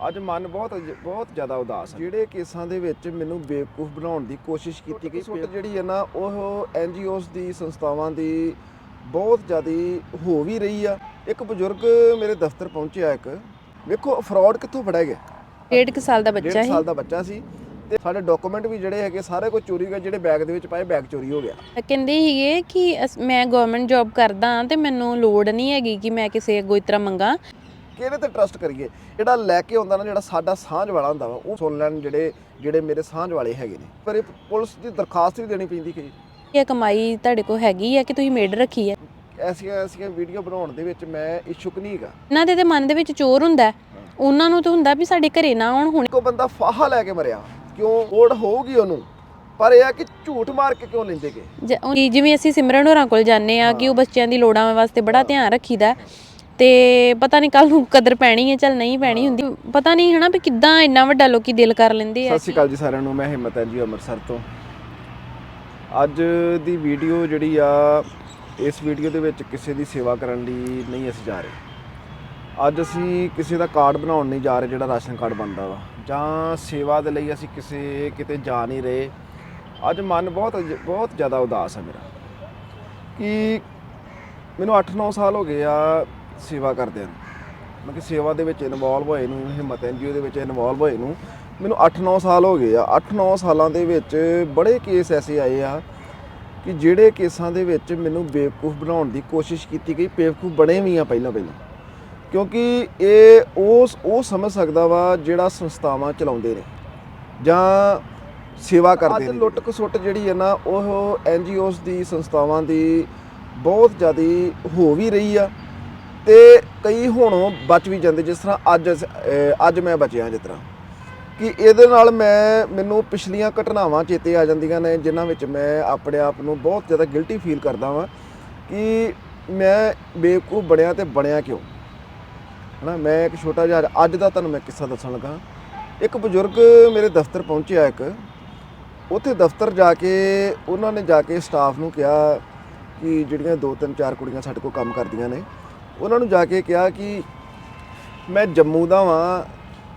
ਅੱਜ ਮਨ ਬਹੁਤ ਬਹੁਤ ਜ਼ਿਆਦਾ ਉਦਾਸ ਹੈ ਜਿਹੜੇ ਕੇਸਾਂ ਦੇ ਵਿੱਚ ਮੈਨੂੰ ਬੇਵਕੂਫ ਬਣਾਉਣ ਦੀ ਕੋਸ਼ਿਸ਼ ਕੀਤੀ ਗਈ ਸੁੱਟ ਜਿਹੜੀ ਹੈ ਨਾ ਉਹ ਐਨਜੀਓਜ਼ ਦੀ ਸੰਸਥਾਵਾਂ ਦੀ ਬਹੁਤ ਜ਼ਿਆਦਾ ਹੋ ਵੀ ਰਹੀ ਆ। ਇੱਕ ਬਜ਼ੁਰਗ ਮੇਰੇ ਦਫ਼ਤਰ ਪਹੁੰਚਿਆ ਇੱਕ। ਵੇਖੋ ਫਰਾਡ ਕਿੱਥੋਂ ਫੜਿਆ ਗਿਆ? ਡੇਢ ਕੁ ਸਾਲ ਦਾ ਬੱਚਾ ਸੀ। ਸਾਲ ਦਾ ਬੱਚਾ ਸੀ। ਤੇ ਸਾਡੇ ਡਾਕੂਮੈਂਟ ਵੀ ਜਿਹੜੇ ਹੈਗੇ ਸਾਰੇ ਕੁਝ ਚੋਰੀ ਹੋ ਗਏ ਜਿਹੜੇ ਬੈਗ ਦੇ ਵਿੱਚ ਪਾਏ ਬੈਗ ਚੋਰੀ ਹੋ ਗਿਆ। ਕਹਿੰਦੇ ਸੀਗੇ ਕਿ ਮੈਂ ਗਵਰਨਮੈਂਟ ਜੌਬ ਕਰਦਾ ਹਾਂ ਤੇ ਮੈਨੂੰ ਲੋੜ ਨਹੀਂ ਹੈਗੀ ਕਿ ਮੈਂ ਕਿਸੇ ਅੱਗੋਂ ਇਸ ਤਰ੍ਹਾਂ ਮੰਗਾ। ਕਿਹਦੇ ਤੇ ਟਰਸਟ ਕਰੀਏ? ਜਿਹੜਾ ਲੈ ਕੇ ਆਉਂਦਾ ਨਾ ਜਿਹੜਾ ਸਾਡਾ ਸਾਂਝ ਵਾਲਾ ਹੁੰਦਾ ਵਾ ਉਹ ਸੁਣ ਲੈਣ ਜਿਹੜੇ ਜਿਹੜੇ ਮੇਰੇ ਸਾਂਝ ਵਾਲੇ ਹੈਗੇ ਨੇ। ਪਰ ਇਹ ਪੁਲਿਸ ਦੀ ਦਰਖਾਸਤ ਵੀ ਦੇਣੀ ਪੈਂਦੀ ਕਿ ਇਹ ਕਮਾਈ ਤੁਹਾਡੇ ਕੋਲ ਹੈਗੀ ਆ ਕਿ ਤੁਸੀਂ ਮੇਡ ਰੱਖੀ ਹੈ ਐਸੀਆਂ ਐਸੀਆਂ ਵੀਡੀਓ ਬਣਾਉਣ ਦੇ ਵਿੱਚ ਮੈਂ ਇਛੁਕ ਨਹੀਂ ਹੈਗਾ। ਇਹਨਾਂ ਦੇ ਤੇ ਮਨ ਦੇ ਵਿੱਚ ਚੋਰ ਹੁੰਦਾ ਹੈ। ਉਹਨਾਂ ਨੂੰ ਤਾਂ ਹੁੰਦਾ ਵੀ ਸਾਡੇ ਘਰੇ ਨਾ ਆਉਣ ਹੁਣ। ਕੋ ਬੰਦਾ ਫਾਹਾ ਲੈ ਕੇ ਮਰਿਆ। ਕਿਉਂ? ਓੜ ਹੋਊਗੀ ਉਹਨੂੰ। ਪਰ ਇਹ ਆ ਕਿ ਝੂਠ ਮਾਰ ਕੇ ਕਿਉਂ ਲੈਂਦੇ ਗੇ ਜਿਵੇਂ ਅਸੀਂ ਸਿਮਰਨ ਹੋਰਾਂ ਕੋਲ ਜਾਂਦੇ ਆ ਕਿ ਉਹ ਬੱਚਿਆਂ ਦੀ ਲੋੜਾਂ ਵਾਸਤੇ ਬੜਾ ਧਿਆਨ ਰੱਖੀਦਾ ਹੈ। ਤੇ ਪਤਾ ਨਹੀਂ ਕੱਲ ਨੂੰ ਕਦਰ ਪੈਣੀ ਹੈ, ਚੱਲ ਨਹੀਂ ਪੈਣੀ ਹੁੰਦੀ। ਪਤਾ ਨਹੀਂ ਹਨਾ ਵੀ ਕਿੱਦਾਂ ਇੰਨਾ ਵੱਡਾ ਲੋਕੀ ਦਿਲ ਕਰ ਲੈਂਦੇ ਆ। ਸਤਿ ਸ਼੍ਰੀ ਅਕਾਲ ਜੀ ਸਾਰਿਆਂ ਨੂੰ, ਮੈਂ ਹਿੰਮਤ ਹੈ ਜੀ ਅੰਮ੍ਰਿਤਸਰ ਤੋਂ। ਅੱਜ ਦੀ ਵੀਡੀਓ ਜਿਹੜੀ ਆ, ਇਸ ਵੀਡੀਓ ਦੇ ਵਿੱਚ ਕਿਸੇ ਦੀ ਸੇਵਾ ਕਰਨ ਲਈ ਨਹੀਂ ਅਸੀਂ ਜਾ ਰਹੇ। ਅੱਜ ਅਸੀਂ ਕਿਸੇ ਦਾ ਕਾਰਡ ਬਣਾਉਣ ਨਹੀਂ ਜਾ ਰਹੇ, ਜਿਹੜਾ ਰਾਸ਼ਨ ਕਾਰਡ ਬਣਦਾ ਵਾ। ਜਾਂ ਸੇਵਾ ਦੇ ਲਈ ਅਸੀਂ ਕਿਸੇ, ਕਿਤੇ ਜਾ ਨਹੀਂ ਰਹੇ। ਅੱਜ ਮਨ ਬਹੁਤ ਬਹੁਤ ਜ਼ਿਆਦਾ ਉਦਾਸ ਹੈ ਮੇਰਾ। ਕਿ ਮੈਨੂੰ 8-9 ਸਾਲ ਹੋ ਗਏ ਆ ਸੇਵਾ ਕਰਦੇ ਹਨ। ਮੈਂ ਕਿ ਸੇਵਾ ਦੇ ਵਿੱਚ ਇਨਵੋਲਵ ਹੋਏ ਨੂੰ, ਹਿੰਮਤ ਐਨਜੀਓ ਦੇ ਵਿੱਚ ਇਨਵੋਲਵ ਹੋਏ ਨੂੰ, ਮੈਨੂੰ 8-9 ਸਾਲ ਹੋ ਗਏ ਆ। 8-9 ਸਾਲਾਂ ਦੇ ਵਿੱਚ ਬੜੇ ਕੇਸ ਐਸੇ ਆਏ ਆ ਕਿ ਜਿਹੜੇ ਕੇਸਾਂ ਦੇ ਵਿੱਚ ਮੈਨੂੰ ਬੇਵਕੂਫ ਬਣਾਉਣ ਦੀ ਕੋਸ਼ਿਸ਼ ਕੀਤੀ ਗਈ, ਬੇਵਕੂਫ ਬਣੇ ਵੀ ਆ ਪਹਿਲਾਂ ਪਹਿਲਾਂ। ਕਿਉਂਕਿ ਇਹ ਉਸ ਉਹ ਸਮਝ ਸਕਦਾ ਵਾ ਜਿਹੜਾ ਸੰਸਥਾਵਾਂ ਚਲਾਉਂਦੇ ਨੇ, ਜਾਂ ਸੇਵਾ ਕਰਦੇ ਨੇ। ਲੁੱਟ ਖਸੁੱਟ ਜਿਹੜੀ ਹੈ ਨਾ, ਉਹ ਐਨਜੀਓਜ਼ ਦੀ, ਸੰਸਥਾਵਾਂ ਦੀ ਬਹੁਤ ਜ਼ਿਆਦਾ ਹੋ ਵੀ ਰਹੀ ਆ। ਤੇ ਕਈ ਹੁਣ ਬਚ ਵੀ ਜਾਂਦੇ, ਜਿਸ ਤਰ੍ਹਾਂ ਅੱਜ ਅਸ- ਅੱਜ ਮੈਂ ਬਚਿਆ ਜਿਸ ਤਰ੍ਹਾਂ। ਕਿ ਇਹਦੇ ਨਾਲ ਮੈਂ, ਮੈਨੂੰ ਪਿਛਲੀਆਂ ਘਟਨਾਵਾਂ ਚੇਤੇ ਆ ਜਾਂਦੀਆਂ ਨੇ, ਜਿਨ੍ਹਾਂ ਵਿੱਚ ਮੈਂ ਆਪਣੇ ਆਪ ਨੂੰ ਬਹੁਤ ਜ਼ਿਆਦਾ ਗਿਲਟੀ ਫੀਲ ਕਰਦਾ ਵਾਂ ਕਿ ਮੈਂ ਬੇਵਕੂਫ ਬਣਿਆ ਤੇ ਬਣਿਆ ਕਿਉਂ? ਹਨਾ, ਮੈਂ ਇੱਕ ਛੋਟਾ ਜਿਹਾ, ਅੱਜ ਦਾ ਤੁਹਾਨੂੰ ਮੈਂ ਕਿੱਸਾ ਦੱਸਣ ਲੱਗਾ। ਇੱਕ ਬਜ਼ੁਰਗ ਮੇਰੇ ਦਫ਼ਤਰ ਪਹੁੰਚਿਆ ਇੱਕ। ਉੱਥੇ ਦਫ਼ਤਰ ਜਾ ਕੇ, ਉਹਨਾਂ ਨੇ ਜਾ ਕੇ ਸਟਾਫ ਨੂੰ ਕਿਹਾ ਕਿ ਜਿਹੜੀਆਂ ਦੋ ਤਿੰਨ ਚਾਰ ਕੁੜੀਆਂ ਸਾਡੇ ਕੋਲ ਕੰਮ ਕਰਦੀਆਂ ਨੇ ਉਹਨਾਂ ਨੂੰ ਜਾ ਕੇ ਕਿਹਾ ਕਿ ਮੈਂ ਜੰਮੂ ਦਾ ਵਾਂ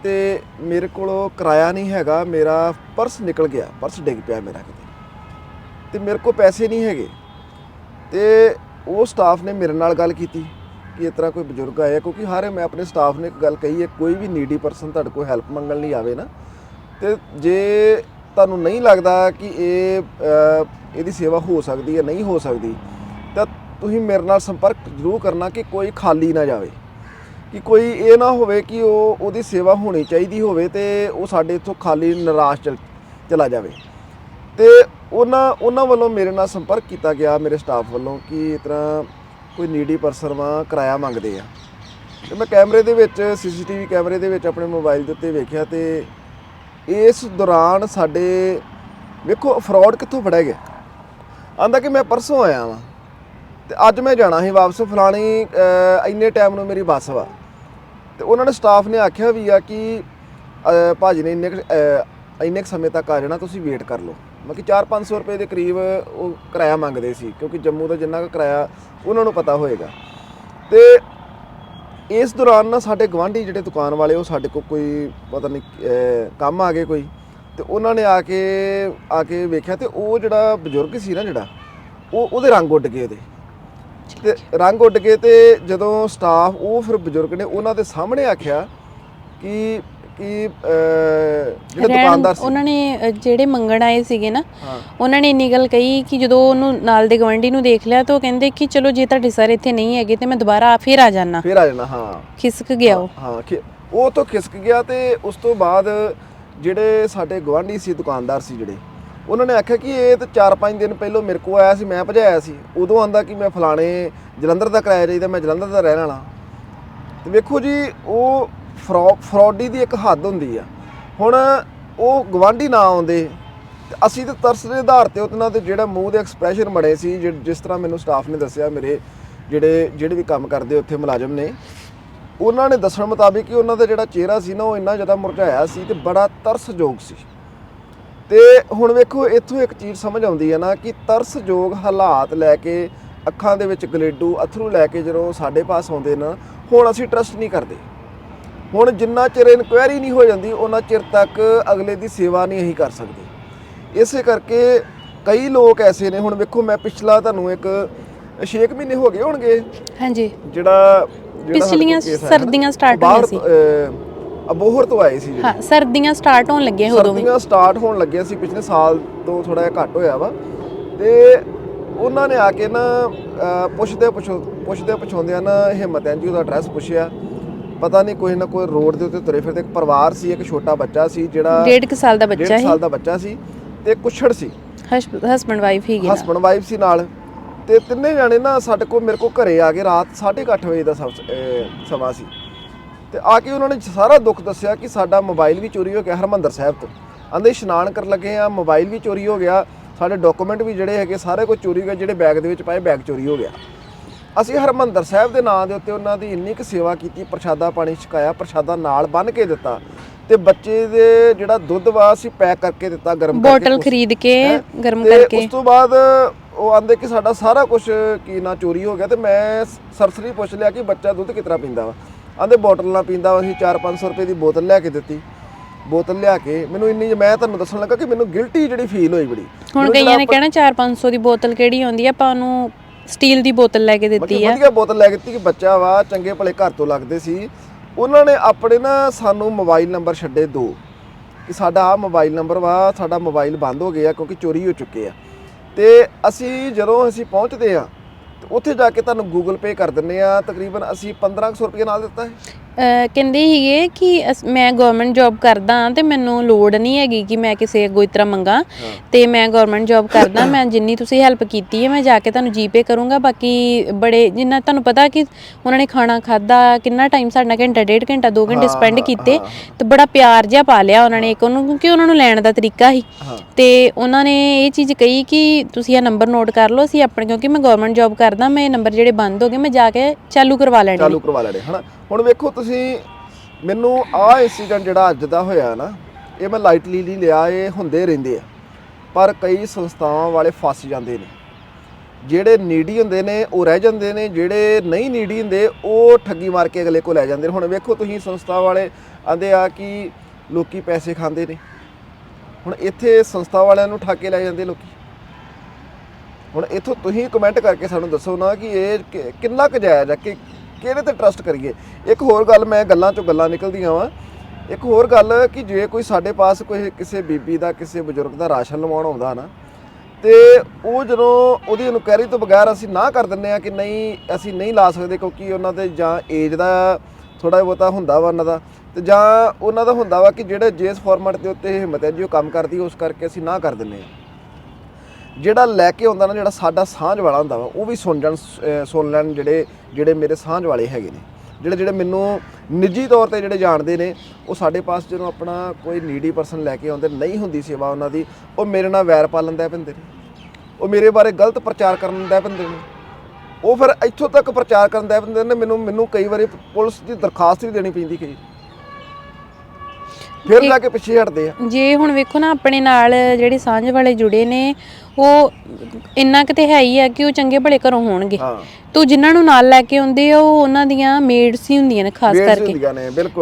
ਤੇ ਮੇਰੇ ਕੋਲ ਕਿਰਾਇਆ ਨਹੀਂ ਹੈਗਾ, ਮੇਰਾ ਪਰਸ ਨਿਕਲ ਗਿਆ, ਪਰਸ ਡਿੱਗ ਪਿਆ ਮੇਰਾ ਕਿਤੇ। ਤੇ ਮੇਰੇ ਕੋਲ ਪੈਸੇ ਨਹੀਂ ਹੈਗੇ। ਤੇ ਉਹ ਸਟਾਫ ਨੇ ਮੇਰੇ ਨਾਲ ਗੱਲ ਕੀਤੀ ਕਿ ਇਸ ਤਰ੍ਹਾਂ ਕੋਈ ਬਜ਼ੁਰਗ ਆਇਆ, ਕਿਉਂਕਿ ਹਰ ਮੈਂ ਆਪਣੇ ਸਟਾਫ ਨੇ ਇੱਕ ਗੱਲ ਕਹੀ ਹੈ, ਕੋਈ ਵੀ ਨੀਡੀ ਪਰਸਨ ਤੁਹਾਡੇ ਕੋਲ ਹੈਲਪ ਮੰਗਣ ਲਈ ਆਵੇ ਨਾ, ਤੇ ਜੇ ਤੁਹਾਨੂੰ ਨਹੀਂ ਲੱਗਦਾ ਕਿ ਇਹ ਇਹਦੀ ਸੇਵਾ ਹੋ ਸਕਦੀ ਹੈ, ਨਹੀਂ ਹੋ ਸਕਦੀ, ਤਾਂ ਤੁਸੀਂ ਮੇਰੇ ਨਾਲ ਸੰਪਰਕ ਜ਼ਰੂਰ ਕਰਨਾ ਕਿ ਕੋਈ ਖਾਲੀ ਨਾ ਜਾਵੇ। ਕਿ ਕੋਈ ਇਹ ਨਾ ਹੋਵੇ ਕਿ ਉਹ, ਉਹਦੀ ਸੇਵਾ ਹੋਣੀ ਚਾਹੀਦੀ ਹੋਵੇ ਤੇ ਉਹ ਸਾਡੇ ਇੱਥੋਂ ਖਾਲੀ ਨਿਰਾਸ਼ ਚਲ, ਚਲਾ ਜਾਵੇ। ਤੇ ਉਹਨਾਂ ਉਹਨਾਂ ਵੱਲੋਂ ਮੇਰੇ ਨਾਲ ਸੰਪਰਕ ਕੀਤਾ ਗਿਆ, ਮੇਰੇ ਸਟਾਫ ਵੱਲੋਂ ਕਿ ਇਸ ਤਰ੍ਹਾਂ ਕੋਈ ਨੀਡੀ ਪਰਸਨ ਵਾ ਕਿਰਾਇਆ ਮੰਗਦੇ ਆ। ਤੇ ਮੈਂ ਕੈਮਰੇ ਦੇ ਵਿੱਚ, ਸੀਸੀਟੀਵੀ ਕੈਮਰੇ ਦੇ ਵਿੱਚ ਆਪਣੇ ਮੋਬਾਈਲ ਦੇ ਉੱਤੇ ਵੇਖਿਆ ਤੇ ਇਸ ਦੌਰਾਨ ਸਾਡੇ, ਵੇਖੋ ਫਰਾਡ ਕਿੱਥੋਂ ਫੜਿਆ ਗਿਆ? ਆਂਦਾ ਕਿ ਮੈਂ ਪਰਸੋਂ ਆਇਆ ਵਾਂ। ਤੇ ਅੱਜ ਮੈਂ ਜਾਣਾ ਸੀ ਵਾਪਸ ਫਲਾਣੀ ਇੰਨੇ ਟਾਈਮ ਨੂੰ ਮੇਰੀ ਬੱਸ ਵਾ। ਤੇ ਉਹਨਾਂ ਨੇ ਸਟਾਫ ਨੇ ਆਖਿਆ ਵੀ ਆ ਕਿ ਅਹ, ਭਾਜੀ ਨੇ ਇੰਨੇ ਕੁ, ਅਹ, ਇੰਨੇ ਕੁ ਸਮੇਂ ਤੱਕ ਆ ਜਾਣਾ ਤੁਸੀਂ ਵੇਟ ਕਰ ਲਓ। ਮੈਂ ਕਿ 4-500 ਰੁਪਏ ਦੇ ਕਰੀਬ ਉਹ ਕਿਰਾਇਆ ਮੰਗਦੇ ਸੀ ਕਿਉਂਕਿ ਜੰਮੂ ਦਾ ਜਿੰਨਾ ਕੁ ਕਿਰਾਇਆ ਉਹਨਾਂ ਨੂੰ ਪਤਾ ਹੋਏਗਾ। ਤੇ ਇਸ ਦੌਰਾਨ ਨਾ ਸਾਡੇ ਗਵਾਂਢੀ ਜਿਹੜੇ ਦੁਕਾਨ ਵਾਲੇ ਉਹ ਸਾਡੇ ਕੋਲ ਕੋਈ ਪਤਾ ਨਹੀਂ ਕੰਮ ਆ ਗਏ ਕੋਈ। ਤੇ ਉਹਨਾਂ ਨੇ ਆ ਕੇ ਆ ਕੇ ਵੇਖਿਆ ਤੇ ਉਹ ਜਿਹੜਾ ਬਜ਼ੁਰਗ ਸੀ ਨਾ ਜਿਹੜਾ ਉਹ ਉਹਦੇ ਰੰਗ ਉੱਡ ਗਏ ਉਹਦੇ। ਤੇ ਰੰਗ ਉੱਡ ਗਏ ਤੇ ਜਦੋਂ ਸਟਾਫ ਉਹ ਫਿਰ ਬਜ਼ੁਰਗ ਨੇ ਉਹਨਾਂ ਦੇ ਸਾਹਮਣੇ ਆਖਿਆ ਕਿ ਕਿ ਜਿਹੜੇ ਦੁਕਾਨਦਾਰ ਸੀ। ਉਹਨਾਂ ਨੇ ਜਿਹੜੇ ਮੰਗਣ ਆਏ ਸੀਗੇ ਨਾ ਉਹਨਾਂ ਨੇ ਇੰਨੀ ਗੱਲ ਕਹੀ ਕਿ ਜਦੋਂ ਉਹਨੂੰ ਨਾਲ ਦੇ ਗਵੰਡੀ ਨੂੰ ਦੇਖ ਲਿਆ ਤਾਂ ਉਹ ਕਹਿੰਦੇ ਕਿ ਚਲੋ ਜੇ ਤੁਹਾਡੇ ਸਰ ਇੱਥੇ ਨਹੀਂ ਹੈਗੇ ਤੇ ਮੈਂ ਦੁਬਾਰਾ ਫੇਰ ਆ ਜਾਣਾ ਫਿਰ ਆ ਜਾਣਾ ਹਾਂ। ਖਿਸਕ ਗਿਆ ਉਹ। ਹਾਂ ਕਿ ਉਹ ਤੋਂ ਖਿਸਕ ਗਿਆ ਤੇ ਉਸ ਤੋਂ ਬਾਅਦ ਜਿਹੜੇ ਸਾਡੇ ਗਵਾਂਢੀ ਸੀ ਦੁਕਾਨਦਾਰ ਸੀ ਜਿਹੜੇ ਉਹਨਾਂ ਨੇ ਆਖਿਆ ਕਿ ਇਹ ਤਾਂ 4-5 ਦਿਨ ਪਹਿਲਾਂ ਮੇਰੇ ਕੋਲ ਆਇਆ ਸੀ, ਮੈਂ ਭਜਾਇਆ ਸੀ। ਉਦੋਂ ਆਂਦਾ ਕਿ ਮੈਂ ਫਲਾਣੇ ਜਲੰਧਰ ਦਾ ਕਿਰਾਇਆ ਚਾਹੀਦਾ ਮੈਂ ਜਲੰਧਰ ਦਾ ਰਹਿਣ ਵਾਲਾ। ਤੇ ਵੇਖੋ ਜੀ, ਉਹ ਫਰੋ, ਫਰੋਡੀ ਦੀ ਇੱਕ ਹੱਦ ਹੁੰਦੀ ਆ। ਹੁਣ ਉਹ ਗਵਾਂਢੀ ਨਾ ਆਉਂਦੇ, ਤੇ ਅਸੀਂ ਤਾਂ ਤਰਸ ਦੇ ਆਧਾਰ ਤੇ ਉਹਨਾਂ ਦੇ ਜਿਹੜਾ ਮੂੰਹ ਦੇ ਐਕਸਪ੍ਰੈਸ਼ਨ ਬਣੇ ਸੀ, ਜਿ- ਜਿਸ ਤਰ੍ਹਾਂ ਮੈਨੂੰ ਸਟਾਫ ਨੇ ਦੱਸਿਆ, ਮੇਰੇ ਜਿਹੜੇ ਜਿਹੜੇ ਵੀ ਕੰਮ ਕਰਦੇ ਉੱਥੇ ਮੁਲਾਜ਼ਮ ਨੇ, ਉਹਨਾਂ ਨੇ ਦੱਸਣ ਮੁਤਾਬਿਕ ਕਿ ਉਹਨਾਂ ਦਾ ਜਿਹੜਾ ਚਿਹਰਾ ਸੀ ਨਾ, ਉਹ ਇੰਨਾ ਜ਼ਿਆਦਾ ਮੁਰਝਾਇਆ ਸੀ ਤੇ ਬੜਾ ਤਰਸਯੋਗ ਸੀ। ਤੇ ਹੁਣ ਵੇਖੋ ਇੱਥੋਂ ਇੱਕ ਚੀਜ਼ ਸਮਝ ਆਉਂਦੀ ਹੈ ਨਾ ਕਿ ਤਰਸਯੋਗ ਹਾਲਾਤ ਲੈ ਕੇ ਅੱਖਾਂ ਦੇ ਵਿੱਚ ਗਲੇਡੂ ਅਥਰੂ ਲੈ ਕੇ ਜਦੋਂ ਸਾਡੇ ਪਾਸ ਆਉਂਦੇ ਨਾ ਹੁਣ ਅਸੀਂ ਟਰਸਟ ਨਹੀਂ ਕਰਦੇ। ਹੁਣ ਜਿੰਨਾ ਚਿਰ ਇਨਕੁਆਇਰੀ ਨਹੀਂ ਹੋ ਜਾਂਦੀ ਉਹਨਾਂ ਚਿਰ ਤੱਕ ਅਗਲੇ ਦੀ ਸੇਵਾ ਨਹੀਂ ਅਸੀਂ ਕਰ ਸਕਦੇ। ਇਸੇ ਕਰਕੇ ਕਈ ਲੋਕ ਐਸੇ ਨੇ ਹੁਣ ਵੇਖੋ ਮੈਂ ਪਿਛਲਾ ਤੁਹਾਨੂੰ ਇੱਕ 6 ਮਹੀਨੇ ਹੋ ਗਏ ਹੋਣਗੇ। ਹਾਂਜੀ। ਜਿਹੜਾ ਪਿਛਲੀਆਂ ਸਰਦੀਆਂ ਬਾਹਰ ਹੋਈਆਂ ਅਹ, ਅਬੋਹਰ ਤੋਂ ਆਏ ਸੀ ਹਾਂ ਸਰਦੀਆਂ ਸਟਾਰਟ ਹੋਣ ਲੱਗੀਆਂ ਉਦੋਂ ਵੀ। ਸਰਦੀਆਂ ਸਟਾਰਟ ਹੋਣ ਲੱਗੀਆਂ ਸੀ ਪਿਛਲੇ ਸਾਲ ਤੋਂ ਥੋੜਾ ਜਿਹਾ ਘੱਟ ਹੋਇਆ ਵਾ। ਤੇ ਉਹਨਾਂ ਨੇ ਆ ਕੇ ਨਾ ਅਹ, ਪੁੱਛਦੇ ਪੁੱਛੋ ਪੁੱਛਦੇ ਪੁੱਛਾਉਂਦਿਆਂ ਨਾ ਹਿੰਮਤ ਐਨਜੀਓ ਦਾ ਐਡਰੈਸ ਪੁੱਛਿਆ। ਪਤਾ ਨਹੀਂ ਕੋਈ ਨਾ ਕੋਈ ਰੋਡ ਦੇ ਉੱਤੇ ਤੁਰੇ ਫਿਰਦੇ ਇੱਕ ਪਰਿਵਾਰ ਸੀ ਇੱਕ ਛੋਟਾ ਬੱਚਾ ਸੀ ਜਿਹੜਾ ਡੇਢ ਕੁ ਸਾਲ ਦਾ ਬੱਚਾ ਡੇਢ ਸੀ। ਸਾਲ ਦਾ ਬੱਚਾ ਸੀ ਤੇ ਕੁਛੜ ਸੀ। ਹਸਬੰਡ ਵਾਈਫ ਹੀ ਗਿਆ ਹਸਬੰਡ ਵਾਈਫ ਸੀ ਨਾਲ। ਤੇ ਤਿੰਨੇ ਜਾਣੇ ਨਾ ਸਾਡੇ ਕੋਲ ਮੇਰੇ ਕੋਲ ਘਰੇ ਆ ਕੇ ਰਾਤ 8:30 ਵਜੇ ਦਾ ਸਮ- ਅਹ ਸਮਾਂ ਸੀ। ਤੇ ਆ ਕੇ ਉਹਨਾਂ ਨੇ ਸਾਰਾ ਦੁੱਖ ਦੱਸਿਆ ਕਿ ਸਾਡਾ ਮੋਬਾਈਲ ਵੀ ਚੋਰੀ ਹੋ ਗਿਆ ਹਰਮੰਦਰ ਸਾਹਿਬ ਤੋਂ। ਆਂਦੇ ਇਸ਼ਨਾਨ ਕਰਨ ਲੱਗੇ ਆ ਮੋਬਾਈਲ ਵੀ ਚੋਰੀ ਹੋ ਗਿਆ ਸਾਡੇ ਡਾਕੂਮੈਂਟ ਵੀ ਜਿਹੜੇ ਹੈਗੇ ਸਾਰੇ ਕੁਝ ਚੋਰੀ ਹੋ ਗਏ ਜਿਹੜੇ ਬੈਗ ਦੇ ਵਿੱਚ ਪਾਏ ਬੈਗ ਚੋਰੀ ਹੋ ਗਿਆ। ਅਸੀਂ ਹਰਮੰਦਰ ਸਾਹਿਬ ਦੇ ਨਾਂ ਦੇ ਉੱਤੇ ਉਹਨਾਂ ਦੀ ਇੰਨੀ ਕੁ ਸੇਵਾ ਕੀਤੀ ਪ੍ਰਸ਼ਾਦਾ ਪਾਣੀ ਛਕਾਇਆ ਪ੍ਰਸ਼ਾਦਾ ਨਾਲ ਬੰਨ ਕੇ ਦਿੱਤਾ ਤੇ ਬੱਚੇ ਦੇ ਜਿਹੜਾ ਦੁੱਧ ਵਾ ਅਸੀਂ ਪੈਕ ਕਰਕੇ ਦਿੱਤਾ ਗਰਮ ਕਰਕੇ ਬੋਟਲ ਖਰੀਦ ਕੇ? ਗਰਮ ਕਰਕੇ। ਉਸ ਤੋਂ ਬਾਅਦ ਉਹ ਆਂਦੇ ਕਿ ਸਾਡਾ ਸਾਰਾ ਕੁਝ ਕੀ ਨਾ ਚੋਰੀ ਹੋ ਗਿਆ ਤੇ ਮੈਂ ਸਰਸਰੀ ਪੁੱਛ ਲਿਆ ਕਿ ਬੱਚਾ ਦੁੱਧ ਕਿਤਨਾ ਪੀਂਦਾ ਵਾ? ਆਂਦੇ ਬੋਟਲ ਨਾਲ ਪੀਂਦਾ ਅਸੀਂ 4-500 ਰੁਪਏ ਦੀ ਬੋਤਲ ਲਿਆ ਕੇ ਦਿੱਤੀ। ਬੋਤਲ ਲਿਆ ਕੇ ਮੈਨੂੰ ਇੰਨੀ ਮੈਂ ਤੁਹਾਨੂੰ ਦੱਸਣ ਲੱਗਾ ਕਿ ਮੈਨੂੰ ਗਿਲਟੀ ਜਿਹੜੀ ਫੀਲ ਹੋਈ ਬੜੀ। ਹੁਣ ਕਈਆਂ ਨੇ ਕਹਿਣਾ 4-500 ਦੀ ਬੋਤਲ ਕਿਹੜੀ ਆਉਂਦੀ ਆ ਆਪਾਂ ਉਹਨੂੰ ਸਟੀਲ ਦੀ ਬੋਤਲ ਲੈ ਕੇ ਦਿੱਤੀ ਆ। ਵਧੀਆ ਬੋਤਲ ਲੈ ਕੇ ਦਿੱਤੀ ਕਿ ਬੱਚਾ ਵਾ ਚੰਗੇ ਭਲੇ ਘਰ ਤੋਂ ਲੱਗਦੇ ਸੀ। ਉਹਨਾਂ ਨੇ ਆਪਣੇ ਨਾ ਸਾਨੂੰ ਮੋਬਾਈਲ ਨੰਬਰ ਛੱਡੇ ਦੋ ਕਿ ਸਾਡਾ ਆ ਮੋਬਾਈਲ ਨੰਬਰ ਵਾ ਸਾਡਾ ਮੋਬਾਈਲ ਬੰਦ ਹੋ ਗਿਆ ਕਿਉਂਕਿ ਚੋਰੀ ਹੋ ਚੁੱਕੇ ਆ। ਤੇ ਅਸੀਂ ਜਦੋਂ ਅਸੀਂ ਪਹੁੰਚਦੇ ਆ ਤੇ ਉੱਥੇ ਜਾ ਕੇ ਤੁਹਾਨੂੰ ਗੂਗਲ ਪੇ ਕਰ ਦਿੰਨੇ ਆ ਤਕਰੀਬਨ ਅਸੀਂ 1500 ਰੁਪਏ ਨਾਲ ਦਿੱਤਾ ਹੈ। ਕਹਿੰਦੇ ਸੀਗੇ ਕਿ ਅਸ- ਮੈਂ ਗਵਰਨਮੈਂਟ ਜੌਬ ਕਰਦਾ ਹਾਂ ਤੇ ਮੈਨੂੰ ਲੋੜ ਨਹੀਂ ਹੈਗੀ ਕਿ ਮੈਂ ਕਿਸੇ ਅੱਗੋਂ ਇਸ ਤਰ੍ਹਾਂ ਮੰਗਾ। ਤੇ ਮੈਂ ਗਵਰਨਮੈਂਟ ਜੌਬ ਕਰਦਾ ਮੈਂ ਜਿੰਨੀ ਤੁਸੀਂ ਹੈਲਪ ਕੀਤੀ ਹੈ ਮੈਂ ਜਾ ਕੇ ਤੁਹਾਨੂੰ ਜੀਪੇ ਕਰੂੰਗਾ। ਬਾਕੀ ਬੜੇ ਜਿੰਨਾ ਤੁਹਾਨੂੰ ਪਤਾ ਕਿ ਉਹਨਾਂ ਨੇ ਖਾਣਾ ਖਾਦਾ ਕਿੰਨਾ ਟਾਈਮ ਸਾਡੇ ਨਾਲ ਘੰਟਾ ਡੇਢ ਘੰਟਾ 2 ਘੰਟੇ ਸਪੈਂਡ ਕੀਤੇ ਤੇ ਬੜਾ ਪਿਆਰ ਜਿਹਾ ਪਾ ਲਿਆ ਉਹਨਾਂ ਨੇ ਇੱਕ ਉਹਨੂੰ ਕਿਉਂਕਿ ਉਹਨਾਂ ਨੂੰ ਲੈਣ ਦਾ ਤਰੀਕਾ ਸੀ। ਤੇ ਉਹਨਾਂ ਨੇ ਇਹ ਚੀਜ਼ ਕਹੀ ਕਿ ਤੁਸੀਂ ਇਹ ਨੰਬਰ ਨੋਟ ਕਰ ਲਓ ਅਸੀਂ ਆਪਣੇ ਕਿਉਂਕਿ ਮੈਂ ਗਵਰਨਮੈਂਟ ਜੌਬ ਕਰਦਾ ਮੈਂ ਇਹ ਨੰਬਰ ਜਿਹੜੇ ਬੰਦ ਹੋ ਗਏ ਮੈਂ ਜਾ ਕੇ ਚਾਲੂ ਕਰਵਾ ਲੈਣੇ ਨੇ। ਚਾਲੂ ਕਰਵਾ ਲੈਣੇ ਹਨਾ? ਹੁਣ ਵੇਖੋ ਤੁਸੀਂ, ਮੈਨੂੰ ਆਹ ਇੰਸੀਡੈਂਟ ਜਿਹੜਾ ਅੱਜ ਦਾ ਹੋਇਆ ਨਾ, ਇਹ ਮੈਂ ਲਾਈਟਲੀ ਨਹੀਂ ਲਿਆ, ਇਹ ਹੁੰਦੇ ਰਹਿੰਦੇ ਆ। ਪਰ ਕਈ ਸੰਸਥਾਵਾਂ ਵਾਲੇ ਫਸ ਜਾਂਦੇ ਨੇ। ਜਿਹੜੇ ਨੀਡੀ ਹੁੰਦੇ ਨੇ, ਉਹ ਰਹਿ ਜਾਂਦੇ ਨੇ, ਜਿਹੜੇ ਨਹੀਂ ਨੀਡੀ ਹੁੰਦੇ, ਉਹ ਠੱਗੀ ਮਾਰ ਕੇ ਅਗਲੇ ਕੋਲ ਲੈ ਜਾਂਦੇ ਨੇ। ਹੁਣ ਵੇਖੋ ਤੁਸੀਂ ਸੰਸਥਾ ਵਾਲੇ ਆਂਦੇ ਆ ਕਿ ਲੋਕੀ ਪੈਸੇ ਖਾਂਦੇ ਨੇ। ਹੁਣ ਇੱਥੇ ਸੰਸਥਾ ਵਾਲਿਆਂ ਨੂੰ ਠੱਗ ਕੇ ਲੈ ਜਾਂਦੇ ਲੋਕੀ। ਹੁਣ ਇਥੋਂ ਤੁਸੀਂ ਕਮੈਂਟ ਕਰਕੇ ਸਾਨੂੰ ਦੱਸੋ ਨਾ ਕਿ ਇਹ ਕਿ- ਕਿੰਨਾ ਕੁ ਜਾਇਜ਼ ਹੈ ਕਿ ਕਿਹਦੇ ਤੇ ਟਰਸਟ ਕਰੀਏ? ਇੱਕ ਹੋਰ ਗੱਲ ਮੈਂ ਗੱਲਾਂ ਚੋਂ ਗੱਲਾਂ ਨਿਕਲਦੀਆਂ ਵਾ। ਇੱਕ ਹੋਰ ਗੱਲ ਕਿ ਜੇ ਕੋਈ ਸਾਡੇ ਪਾਸ ਕੋਈ ਕਿਸੇ ਬੀਬੀ ਦਾ, ਕਿਸੇ ਬਜ਼ੁਰਗ ਦਾ ਰਾਸ਼ਨ ਲਵਾਉਣ ਆਉਂਦਾ ਨਾ, ਤੇ ਉਹ ਜਦੋਂ ਉਹਦੀ ਇਨਕੁਆਇਰੀ ਤੋਂ ਬਗੈਰ ਅਸੀਂ ਨਾ ਕਰ ਦਿੰਨੇ ਆ ਕਿ ਨਹੀਂ, ਅਸੀਂ ਨਹੀਂ ਲਾ ਸਕਦੇ ਕਿਉਂਕਿ ਉਹਨਾਂ ਦੇ ਜਾਂ ਏਜ ਦਾ ਥੋੜਾ ਬਹੁਤਾ ਹੁੰਦਾ ਵਾ ਉਹਨਾਂ ਦਾ, ਤੇ ਜਾਂ ਉਹਨਾਂ ਦਾ ਹੁੰਦਾ ਵਾ ਕਿ ਜਿਹੜੇ ਜਿਸ ਫਾਰਮੈਟ ਦੇ ਉੱਤੇ ਹਿੰਮਤ ਹੈ ਜੀ ਉਹ ਕੰਮ ਕਰਦੀ ਉਸ ਕਰਕੇ ਅਸੀਂ ਨਾ ਕਰ ਦਿੰਨੇ ਆ ਜਿਹੜਾ ਲੈ ਕੇ ਆਉਂਦਾ ਨਾ, ਜਿਹੜਾ ਸਾਡਾ ਸਾਂਝ ਵਾਲਾ ਹੁੰਦਾ ਵਾ, ਉਹ ਵੀ ਸੁਣ ਜਾਣ, ਅਹ ਸੁਣ ਲੈਣ ਜਿਹੜੇ ਜਿਹੜੇ ਮੇਰੇ ਸਾਂਝ ਵਾਲੇ ਹੈਗੇ ਨੇ। ਜਿਹੜੇ ਜਿਹੜੇ ਮੈਨੂੰ ਨਿੱਜੀ ਤੌਰ ਤੇ ਜਿਹੜੇ ਜਾਣਦੇ ਨੇ, ਉਹ ਸਾਡੇ ਪਾਸ ਜਦੋਂ ਆਪਣਾ ਕੋਈ ਨੀਡੀ ਪਰਸਨ ਲੈ ਕੇ ਆਉਂਦੇ, ਨਹੀਂ ਹੁੰਦੀ ਸੇਵਾ ਉਹਨਾਂ ਦੀ, ਉਹ ਮੇਰੇ ਨਾਲ ਵੈਰ ਪਾਲਣ ਦਾ ਪੈਂਦੇ ਨੇ। ਉਹ ਮੇਰੇ ਬਾਰੇ ਗਲਤ ਪ੍ਰਚਾਰ ਕਰਨ ਦਾ ਪੈਂਦੇ ਨੇ। ਉਹ ਫਿਰ ਇੱਥੋਂ ਤੱਕ ਪ੍ਰਚਾਰ ਕਰਨ ਦਾ ਪੈਂਦੇ ਨੇ, ਮੈਨੂੰ ਮੈਨੂੰ ਕਈ ਵਾਰੀ ਪੁਲਿਸ ਦੀ ਦਰਖਾਸਤ ਵੀ ਦੇਣੀ ਪੈਂਦੀ ਕਈ ਫਿਰ ਜਾ ਕੇ ਪਿੱਛੇ ਹਟਦੇ ਆ। ਜੇ ਹੁਣ ਵੇਖੋ ਨਾ ਆਪਣੇ ਨਾਲ ਜਿਹੜੇ ਸਾਂਝ ਵਾਲੇ ਜੁੜੇ ਨੇ ਉਹ ਇੰਨਾ ਕਿਤੇ ਹੈ ਹੀ ਆ ਕਿ ਉਹ ਚੰਗੇ ਭਲੇ ਘਰੋਂ ਹੋਣਗੇ। ਹਾਂ। ਤੋ ਜਿਨ੍ਹਾਂ ਨੂੰ ਨਾਲ ਲੈ ਕੇ ਆਉਂਦੇ ਆ ਉਹ ਉਹਨਾਂ ਦੀਆਂ ਮੇਡਸ ਹੀ ਹੁੰਦੀਆਂ ਨੇ ਖਾਸ ਕਰਕੇ।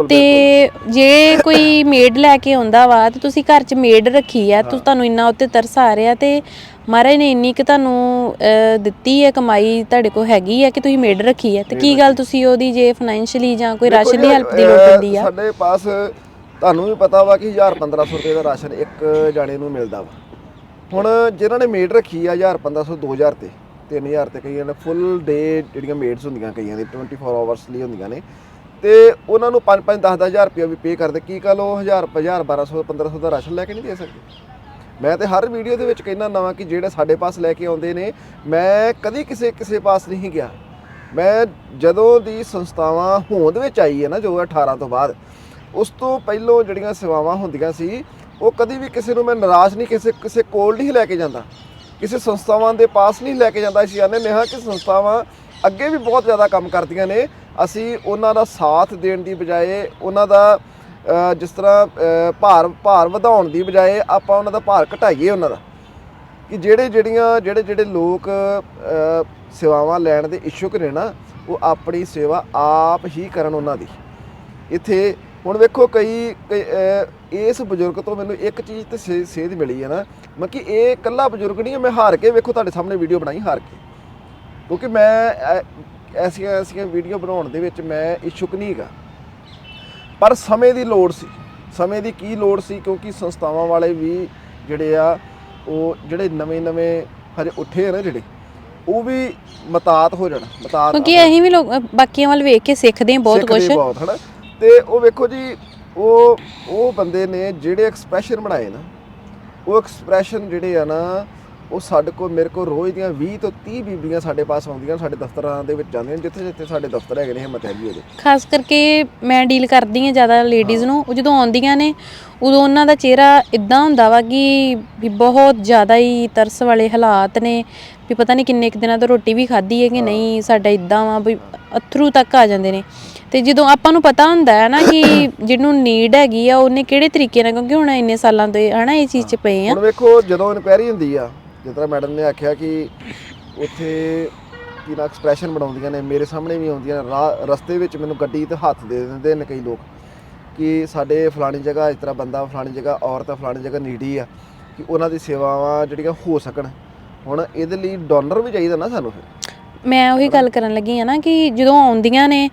ਤੇ ਜੇ ਕੋਈ ਮੇਡ ਲੈ ਕੇ ਆਉਂਦਾ ਵਾ ਤੇ ਤੁਸੀਂ ਘਰ 'ਚ ਮੇਡ ਰੱਖੀ ਆ ਤੁਸ ਤੁਹਾਨੂੰ ਇੰਨਾ ਉੱਤੇ ਤਰਸ ਆ ਰਿਹਾ ਤੇ ਮਹਾਰਾਜ ਨੇ ਇੰਨੀ ਕਿ ਤੁਹਾਨੂੰ ਦਿੱਤੀ ਹੈ ਕਮਾਈ ਤੁਹਾਡੇ ਕੋਲ ਹੈਗੀ ਆ ਕਿ ਤੁਸੀਂ ਮੇਡ ਰੱਖੀ ਆ। ਤੇ ਕੀ ਗੱਲ ਤੁਸੀਂ ਉਹਦੀ ਜੇ ਫਾਈਨੈਂਸ਼ੀਅਲੀ ਜਾਂ ਕੋਈ ਰਾਸ਼ਨ ਦੀ ਹੈਲਪ ਦੀ ਲੋੜ ਪੈਂਦੀ ਆ? ਸਾਡੇ ਪਾਸ ਤੁਹਾਨੂੰ ਵੀ ਪਤਾ ਵਾ ਕਿ 1000 1500 ਰੁਪਏ ਦਾ ਰਾਸ਼ਨ ਇੱਕ ਜਾਣੇ ਨੂੰ ਮਿਲਦਾ ਵਾ। ਹੁਣ ਜਿਨ੍ਹਾਂ ਨੇ ਮੇਡ ਰੱਖੀ ਆ 1000 1500 2000 ਤੇ 3000 ਤੇ ਕਈਆਂ ਨੇ ਫੁੱਲ ਡੇ ਜਿਹੜੀਆਂ ਮੇਡਸ ਹੁੰਦੀਆਂ ਕਈਆਂ ਦੀ 24 ਆਵਰਸ ਲਈ ਹੁੰਦੀਆਂ ਨੇ। ਤੇ ਉਹਨਾਂ ਨੂੰ 5 5 10 10000 ਰੁਪਏ ਵੀ ਪੇ ਕਰਦੇ ਕੀ ਕੱਲ ਉਹ 1000 1000 1200 1500 ਦਾ ਰਾਸ਼ਨ ਲੈ ਕੇ ਨਹੀਂ ਦੇ ਸਕਦੇ? ਮੈਂ ਤੇ ਹਰ ਵੀਡੀਓ ਦੇ ਵਿੱਚ ਕਹਿੰਦਾ ਨਵਾਂ ਕਿ ਜਿਹੜੇ ਸਾਡੇ ਪਾਸ ਲੈ ਕੇ ਆਉਂਦੇ ਨੇ, ਮੈਂ ਕਦੀ ਕਿਸੇ ਕਿਸੇ ਪਾਸ ਨਹੀਂ ਗਿਆ। ਮੈਂ ਜਦੋਂ ਦੀ ਸੰਸਥਾਵਾਂ ਹੋਂਦ ਵਿੱਚ ਆਈ ਹੈ ਨਾ, ਜੋ 18 ਤੋਂ ਬਾਅਦ ਉਸ ਤੋਂ ਪਹਿਲਾਂ ਜਿਹੜੀਆਂ ਸੇਵਾਵਾਂ ਹੁੰਦੀਆਂ ਸੀ, ਉਹ ਕਦੀ ਵੀ ਕਿਸੇ ਨੂੰ ਮੈਂ ਨਿਰਾਸ਼ ਨਹੀਂ, ਕਿਸੇ ਕਿਸੇ ਕੋਲ ਨਹੀਂ ਲੈ ਕੇ ਜਾਂਦਾ। ਕਿਸੇ ਸੰਸਥਾਵਾਂ ਦੇ ਪਾਸ ਨਹੀਂ ਲੈ ਕੇ ਜਾਂਦਾ ਅਸੀਂ ਆਨੇ ਨੇ ਹਾਂ ਕਿ ਸੰਸਥਾਵਾਂ ਅੱਗੇ ਵੀ ਬਹੁਤ ਜ਼ਿਆਦਾ ਕੰਮ ਕਰਦੀਆਂ ਨੇ। ਅਸੀਂ ਉਹਨਾਂ ਦਾ ਸਾਥ ਦੇਣ ਦੀ ਬਜਾਏ, ਉਹਨਾਂ ਦਾ ਜਿਸ ਤਰ੍ਹਾਂ ਭਾਰ ਭਾਰ ਵਧਾਉਣ ਦੀ ਬਜਾਏ ਆਪਾਂ ਉਹਨਾਂ ਦਾ ਭਾਰ ਘਟਾਈਏ ਉਹਨਾਂ ਦਾ। ਕਿ ਜਿਹੜੇ, ਜਿਹੜੀਆਂ, ਜਿਹੜੇ ਜਿਹੜੇ ਲੋਕ ਸੇਵਾਵਾਂ ਲੈਣ ਦੇ ਇਛੁਕ ਨੇ ਨਾ, ਉਹ ਆਪਣੀ ਸੇਵਾ ਆਪ ਹੀ ਕਰਨ ਉਹਨਾਂ ਦੀ। ਇੱਥੇ ਹੁਣ ਵੇਖੋ ਕਈ ਕਈ, ਅਹ, ਇਸ ਬਜ਼ੁਰਗ ਤੋਂ ਮੈਨੂੰ ਇੱਕ ਚੀਜ਼ ਤੇ ਸੇ- ਸੇਧ ਮਿਲੀ ਹੈ ਨਾ ਮੈਂ ਕਿ ਇਹ ਇਕੱਲਾ ਬਜ਼ੁਰਗ ਨਹੀਂ ਹੈ ਮੈਂ ਹਾਰ ਕੇ ਵੇਖੋ ਤੁਹਾਡੇ ਸਾਹਮਣੇ ਵੀਡੀਓ ਬਣਾਈ ਹਾਰ ਕੇ। ਕਿਉਂਕਿ ਮੈਂ ਐ- ਐਸੀਆਂ ਐਸੀਆਂ ਵੀਡੀਓ ਬਣਾਉਣ ਦੇ ਵਿੱਚ ਮੈਂ ਇਛੁਕ ਨਹੀਂ ਹੈਗਾ। ਪਰ ਸਮੇਂ ਦੀ ਲੋੜ ਸੀ ਸਮੇਂ ਦੀ ਕੀ ਲੋੜ ਸੀ ਕਿਉਂਕਿ ਸੰਸਥਾਵਾਂ ਵਾਲੇ ਵੀ ਜਿਹੜੇ ਆ ਉਹ ਜਿਹੜੇ ਨਵੇਂ ਨਵੇਂ ਹਜੇ ਉੱਠੇ ਆ ਨਾ ਜਿਹੜੇ ਉਹ ਵੀ ਮਤਾਤ ਹੋ ਜਾਣ ਮਤਾਤ ਕਿਉਂਕਿ ਅਸੀਂ ਵੀ ਲੋਕ ਬਾਕੀਆਂ ਵੱਲ ਵੇਖ ਕੇ ਸਿੱਖਦੇ ਹਾਂ ਬਹੁਤ ਸਿੱਖਦੇ ਕੁਝ ਬਹੁਤ ਹਨਾ? ਤੇ ਉਹ ਵੇਖੋ ਜੀ ਉਹ ਉਹ ਬੰਦੇ ਨੇ ਜਿਹੜੇ ਐਕਸਪ੍ਰੈਸ਼ਨ ਬਣਾਏ ਨਾ ਉਹ ਐਕਸਪ੍ਰੈਸ਼ਨ ਜਿਹੜੇ ਆ ਨਾ ਉਹ ਸਾਡੇ ਕੋਲ ਮੇਰੇ ਕੋਲ ਰੋਜ਼ ਦੀਆਂ 20 ਤੋਂ 30 ਬੀਬੀਆਂ ਸਾਡੇ ਪਾਸ ਆਉਂਦੀਆਂ ਸਾਡੇ ਦਫ਼ਤਰਾਂ ਦੇ ਵਿੱਚ ਜਾਂਦੀਆਂ ਜਿੱਥੇ ਜਿੱਥੇ ਸਾਡੇ ਦਫ਼ਤਰ ਹੈਗੇ ਨੇ ਹਿੰਮਤ ਹੈਗੀ ਉਹਦੇ। ਖਾਸ ਕਰਕੇ ਮੈਂ ਡੀਲ ਕਰਦੀ ਹਾਂ ਜ਼ਿਆਦਾ ਲੇਡੀਜ਼ ਨੂੰ ਉਹ ਜਦੋਂ ਆਉਂਦੀਆਂ ਨੇ ਉਦੋਂ ਉਹਨਾਂ ਦਾ ਚਿਹਰਾ ਇਦਾਂ ਹੁੰਦਾ ਵਾ ਕਿ ਵੀ ਬਹੁਤ ਜ਼ਿਆਦਾ ਹੀ ਤਰਸ ਵਾਲੇ ਹਾਲਾਤ ਨੇ ਵੀ ਪਤਾ ਨਹੀਂ ਕਿੰਨੇ ਕੁ ਦਿਨਾਂ ਤੋਂ ਰੋਟੀ ਵੀ ਖਾਧੀ ਹੈ ਕਿ ਨਹੀਂ ਸਾਡਾ ਇਦਾਂ ਵਾ ਵੀ ਅਥਰੂ ਤੱਕ ਆ ਜਾਂਦੇ ਨੇ। ਤੇ ਜਦੋਂ ਆਪਾਂ ਨੂੰ ਪਤਾ ਹੁੰਦਾ ਹੈ ਨਾ ਕਿ ਜਿਹਨੂੰ ਨੀਡ ਹੈਗੀ ਆ ਉਹਨੇ ਕਿਹੜੇ ਤਰੀਕੇ ਨਾਲ ਕਿਉਂਕਿ ਹੁਣ ਇੰਨੇ ਸਾਲਾਂ ਤੋਂ ਇਹ- ਹਨਾ ਇਹ ਚੀਜ਼ 'ਚ ਪਏ ਆ। ਹੁਣ ਵੇਖੋ ਜਦੋਂ ਇਨਕੁਆਇਰੀ ਹੁੰਦੀ ਆ ਜਿਸ ਤਰ੍ਹਾਂ ਮੈਡਮ ਨੇ ਆਖਿਆ ਕਿ ਉੱਥੇ ਕੀ ਨਾ ਐਕਸਪ੍ਰੈਸ਼ਨ ਬਣਾਉਂਦੀਆਂ ਨੇ ਮੇਰੇ ਸਾਹਮਣੇ ਵੀ ਆਉਂਦੀਆਂ ਨੇ। ਰਾਹ ਰਸਤੇ ਵਿੱਚ ਮੈਨੂੰ ਗੱਡੀ ਤੇ ਹੱਥ ਦੇ ਦਿੰਦੇ ਨੇ ਕਈ ਲੋਕ ਕਿ ਸਾਡੇ ਫਲਾਣੀ ਜਗ੍ਹਾ ਇਸ ਤਰ੍ਹਾਂ ਬੰਦਾ ਫਲਾਣੀ ਜਗ੍ਹਾ ਔਰਤ ਆ, ਫਲਾਣੀ ਜਗ੍ਹਾ ਨੀਡੀ ਆ ਕਿ ਉਹਨਾਂ ਦੀ ਸੇਵਾਵਾਂ ਜਿਹੜੀਆਂ ਹੋ ਸਕਣ। ਹੁਣ ਇਹਦੇ ਲਈ ਡੋਨਰ ਵੀ ਚਾਹੀਦਾ ਨਾ ਸਾਨੂੰ ਫਿਰ। ਮੈਂ ਉਹੀ ਗੱਲ ਕਰਨ ਲੱਗੀ ਆ ਨਾ ਕਿ ਜਦੋਂ ਆਉਂਦੀਆਂ ਨੇ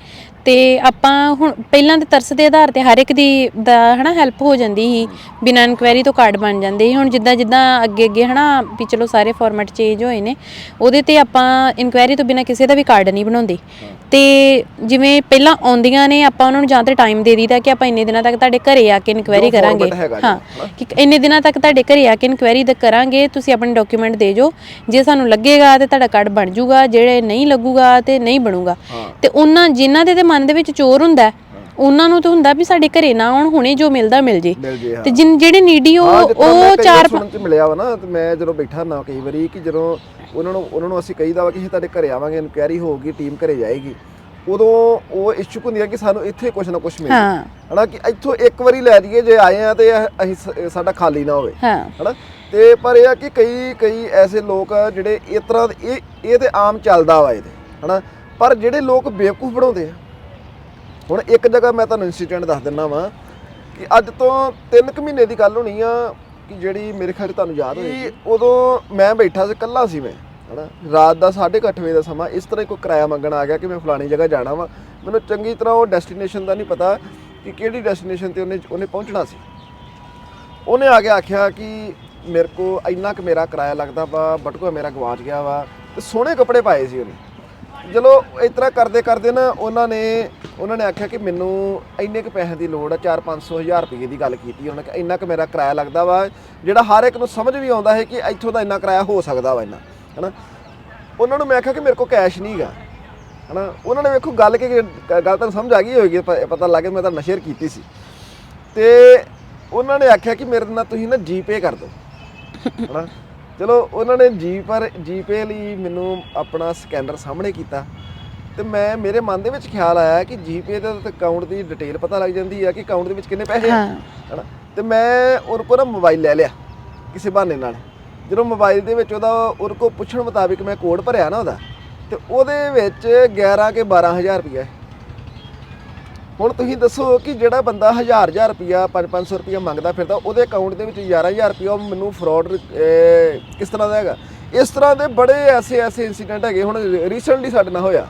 ਤੇ ਆਪਾਂ ਹੁਣ ਪਹਿਲਾਂ ਦੇ ਤਰਸ ਦੇ ਆਧਾਰ ਤੇ ਹਰ ਇੱਕ ਦੀ ਦਾ ਹਨਾ ਹੈਲਪ ਹੋ ਜਾਂਦੀ ਸੀ, ਬਿਨਾਂ ਇਨਕੁਆਇਰੀ ਤੋਂ ਕਾਰਡ ਬਣ ਜਾਂਦੇ ਸੀ। ਹੁਣ ਜਿੱਦਾਂ ਜਿੱਦਾਂ ਅੱਗੇ ਅੱਗੇ ਹਨਾ ਵੀ ਚਲੋ ਸਾਰੇ ਫਾਰਮੈਟ ਚੇਂਜ ਹੋਏ ਨੇ, ਉਹਦੇ ਤੇ ਆਪਾਂ ਇਨਕੁਆਇਰੀ ਤੋਂ ਬਿਨਾਂ ਕਿਸੇ ਦਾ ਵੀ ਕਾਰਡ ਨਹੀਂ ਬਣਾਉਂਦੇ। ਤੇ ਜਿਵੇਂ ਪਹਿਲਾਂ ਆਉਂਦੀਆਂ ਨੇ ਆਪਾਂ ਉਹਨਾਂ ਨੂੰ ਜਾਂ ਤੇ ਟਾਈਮ ਦੇ ਦਈਦਾ ਕਿ ਆਪਾਂ ਇੰਨੇ ਦਿਨਾਂ ਤੱਕ ਤੁਹਾਡੇ ਘਰੇ ਆ ਕੇ ਇਨਕੁਆਇਰੀ ਜੋ ਕਰਾਂਗੇ। format ਹੈਗਾ ਜੀ, ਹਾਂ ਹਨਾ? ਕਿ ਇੰਨੇ ਦਿਨਾਂ ਤੱਕ ਤੁਹਾਡੇ ਘਰੇ ਆ ਕੇ ਇਨਕੁਆਇਰੀ ਦ ਕਰਾਂਗੇ ਤੁਸੀਂ ਆਪਣੇ ਡਾਕੂਮੈਂਟ ਦੇ ਜੋ। ਜੇ ਸਾਨੂੰ ਲੱਗੇਗਾ ਤੇ ਤੁਹਾਡਾ ਕਾਰਡ ਬਣ ਜਾਊਗਾ ਜਿਹੜੇ ਨਹੀਂ ਲੱਗੂਗਾ ਤੇ ਨਹੀਂ ਬਣੂਗਾ। ਹਾਂ। ਤੇ ਉਹਨਾਂ ਜਿਨ੍ਹਾਂ ਦੇ ਤੇ ਮਨ ਦੇ ਵਿੱਚ ਚੋਰ ਹੁੰਦਾ ਹੈ, ਉਹਨਾਂ ਨੂੰ ਤਾਂ ਹੁੰਦਾ ਵੀ ਸਾਡੇ ਘਰੇ ਨਾ ਆਉਣ ਹੁਣੇ ਜੋ ਮਿਲਦਾ ਮਿਲ ਜੇ। ਮਿਲ ਜੇ ਹਾਂ। ਤੇ ਜਿਨ ਜਿਹੜੇ ਨੀਡੀ ਉਹ ਹਾਂ, ਮੈਂ ਉਹ ਕਈ ਚਾਰ ਸੁਣਨ ਚ ਮਿਲਿਆ ਵਾ ਨਾ ਤੇ ਮੈਂ ਜਦੋਂ ਬੈਠਾ ਨਾ ਕਈ ਵਾਰੀ ਕਿ ਜਦੋਂ ਉਹਨਾਂ ਨੂੰ ਉਹਨਾਂ ਨੂੰ ਅਸੀਂ ਕਹੀਦਾ ਵਾ ਕਿ ਅਸੀਂ ਤੁਹਾਡੇ ਘਰੇ ਆਵਾਂਗੇ ਇਨਕੁਆਇਰੀ ਹੋਊਗੀ ਟੀਮ ਘਰੇ ਜਾਏਗੀ। ਉਦੋਂ ਉਹ ਇਛੁਕ ਹੁੰਦੀਆਂ ਕਿ ਸਾਨੂੰ ਇੱਥੇ ਕੁਝ ਨਾ ਕੁਝ ਮਿਲੇ। ਹਾਂ। ਹਨਾ ਕਿ ਇੱਥੋਂ ਇੱਕ ਵਾਰੀ ਲੈ ਜਾਈਏ ਜੇ ਆਏ ਆ ਤੇ ਇਹ- ਅਸੀਂ ਸ- ਸਾਡਾ ਖਾਲੀ ਨਾ ਹੋਵੇ। ਹਾਂ। ਹਨਾ? ਤੇ ਪਰ ਇਹ ਆ ਕਿ ਕਈ ਕਈ ਐਸੇ ਲੋਕ ਆ ਜਿਹੜੇ ਇਸ ਤਰ੍ਹਾਂ ਦੇ- ਇਹ ਇਹ ਤੇ ਆਮ ਚੱਲਦਾ ਵਾ ਇਹਦੇ। ਹਨਾ? ਪਰ ਜਿਹੜੇ ਲੋਕ ਬੇਵਕੂਫ ਬਣਾਉਂਦੇ ਆ ਹੁਣ ਇੱਕ ਜਗ੍ਹਾ ਮੈਂ ਤੁਹਾਨੂੰ ਇਨਸੀਡੈਂਟ ਦੱਸ ਦਿੰਦਾ ਵਾਂ ਕਿ ਅੱਜ ਤੋਂ 3 ਕੁ ਮਹੀਨੇ ਦੀ ਗੱਲ ਹੋਣੀ ਆ ਕਿ ਜਿਹੜੀ ਮੇਰੇ ਖਿਆਲ ਤੁਹਾਨੂੰ ਯਾਦ ਹੋਏਗੀ। ਉਦੋਂ ਮੈਂ ਬੈਠਾ ਸੀ ਇਕੱਲਾ ਸੀ ਮੈਂ ਹਨਾ? ਰਾਤ ਦਾ 8:30 ਵਜੇ ਦਾ ਸਮਾਂ ਇਸ ਤਰ੍ਹਾਂ ਕੋਈ ਕਿਰਾਇਆ ਮੰਗਣ ਆ ਗਿਆ ਕਿ ਮੈਂ ਫਲਾਣੀ ਜਗ੍ਹਾ ਜਾਣਾ ਵਾ। ਮੈਨੂੰ ਚੰਗੀ ਤਰ੍ਹਾਂ ਉਹ ਡੈਸਟੀਨੇਸ਼ਨ ਦਾ ਨਹੀਂ ਪਤਾ ਕਿ ਕਿਹੜੀ ਡੈਸਟੀਨੇਸ਼ਨ ਤੇ ਉਹਨੇ ਉਹਨੇ ਪਹੁੰਚਣਾ ਸੀ। ਉਹਨੇ ਆ ਕੇ ਆਖਿਆ ਕਿ ਮੇਰੇ ਕੋ ਇੰਨਾ ਕੁ ਮੇਰਾ ਕਿਰਾਇਆ ਲੱਗਦਾ ਵਾ ਬਟੂਆ ਮੇਰਾ ਗਵਾਚ ਗਿਆ ਵਾ ਤੇ ਸੋਹਣੇ ਕੱਪੜੇ ਪਾਏ ਸੀ ਉਹਨੇ। ਚਲੋ ਇਸ ਤਰ੍ਹਾਂ ਕਰਦੇ ਕਰਦੇ ਨਾ ਉਹਨਾਂ ਨੇ ਉਹਨਾਂ ਨੇ ਆਖਿਆ ਕਿ ਮੈਨੂੰ ਇੰਨੇ ਕੁ ਪੈਸੇ ਦੀ ਲੋੜ ਆ 4-500 ਹਜ਼ਾਰ ਰੁਪਏ ਦੀ ਗੱਲ ਕੀਤੀ। ਉਹਨਾਂ ਕਿ ਇੰਨਾ ਕੁ ਮੇਰਾ ਕਿਰਾਇਆ ਲੱਗਦਾ ਵਾ, ਜਿਹੜਾ ਹਰ ਇੱਕ ਨੂੰ ਸਮਝ ਵੀ ਆਉਂਦਾ ਹੈ ਕਿ ਇੱਥੋਂ ਦਾ ਇੰਨਾ ਕਿਰਾਇਆ ਹੋ ਸਕਦਾ ਵਾ ਇੰਨਾ, ਹਨਾ? ਉਹਨਾਂ ਨੂੰ ਮੈਂ ਆਖਿਆ ਕਿ ਮੇਰੇ ਕੋਲ ਕੈਸ਼ ਨਹੀਂਗਾ ਹਨਾ? ਉਹਨਾਂ ਨੇ ਵੇਖੋ ਗੱਲ ਕਿ ਗੱਲ ਤੁਹਾਨੂੰ ਸਮਝ ਆ ਗਈ ਹੋਏਗੀ ਪਤਾ ਲੱਗ ਗਿਆ ਮੈਂ ਤਾਂ ਨਸ਼ੇਰ ਕੀਤੀ ਸੀ। ਤੇ ਉਹਨਾਂ ਨੇ ਆਖਿਆ ਕਿ ਮੇਰੇ ਨਾਲ ਤੁਸੀਂ ਨਾ ਜੀਪੇ ਕਰ ਦਿਓ, ਹਨਾ? ਚਲੋ ਉਹਨਾਂ ਨੇ ਜੀ ਪਰ ਜੀਪੇ ਲਈ ਮੈਨੂੰ ਆਪਣਾ ਸਕੈਨਰ ਸਾਹਮਣੇ ਕੀਤਾ ਤੇ ਮੈਂ ਮੇਰੇ ਮਨ ਦੇ ਵਿੱਚ ਖਿਆਲ ਆਇਆ ਕਿ ਜੀਪੇ ਦਾ ਤਾਂ ਅਕਾਊਂਟ ਦੀ ਡਿਟੇਲ ਪਤਾ ਲੱਗ ਜਾਂਦੀ ਆ ਕਿ ਅਕਾਊਂਟ ਦੇ ਵਿੱਚ ਕਿੰਨੇ ਪੈਸੇ ਆ ਹਨਾ? ਤੇ ਮੈਂ ਉਹਨਾਂ ਕੋਲ ਨਾ ਮੋਬਾਈਲ ਲੈ ਲਿਆ ਕਿਸੇ ਬਹਾਨੇ ਨਾਲ। ਜਦੋਂ ਮੋਬਾਈਲ ਦੇ ਵਿੱਚ ਉਹਦਾ ਉਹਨਾਂ ਕੋਲ ਪੁੱਛਣ ਮੁਤਾਬਿਕ ਮੈਂ ਕੋਡ ਭਰਿਆ ਨਾ ਉਹਦਾ ਤੇ ਉਹਦੇ ਵਿੱਚ 11 ਕੇ 12000 ਰੁਪਇਆ ਹੈ। ਹੁਣ ਤੁਸੀਂ ਦੱਸੋ ਕਿ ਜਿਹੜਾ ਬੰਦਾ 1000 1000 ਰੁਪਇਆ 5-500 ਰੁਪਇਆ ਮੰਗਦਾ ਫਿਰਦਾ ਉਹਦੇ ਅਕਾਊਂਟ ਦੇ ਵਿੱਚ 11000 ਰੁਪਇਆ ਉਹ ਮੈਨੂੰ ਫਰਾਡ ਕਿਸ ਤਰ੍ਹਾਂ ਦਾ ਹੈਗਾ? ਇਸ ਤਰ੍ਹਾਂ ਦੇ ਬੜੇ ਐਸੇ ਐਸੇ ਇਨਸੀਡੈਂਟ ਹੈਗੇ ਹੁਣ ਰੀਸੈਂਟਲੀ ਸਾਡੇ ਨਾਲ ਹੋਇਆ।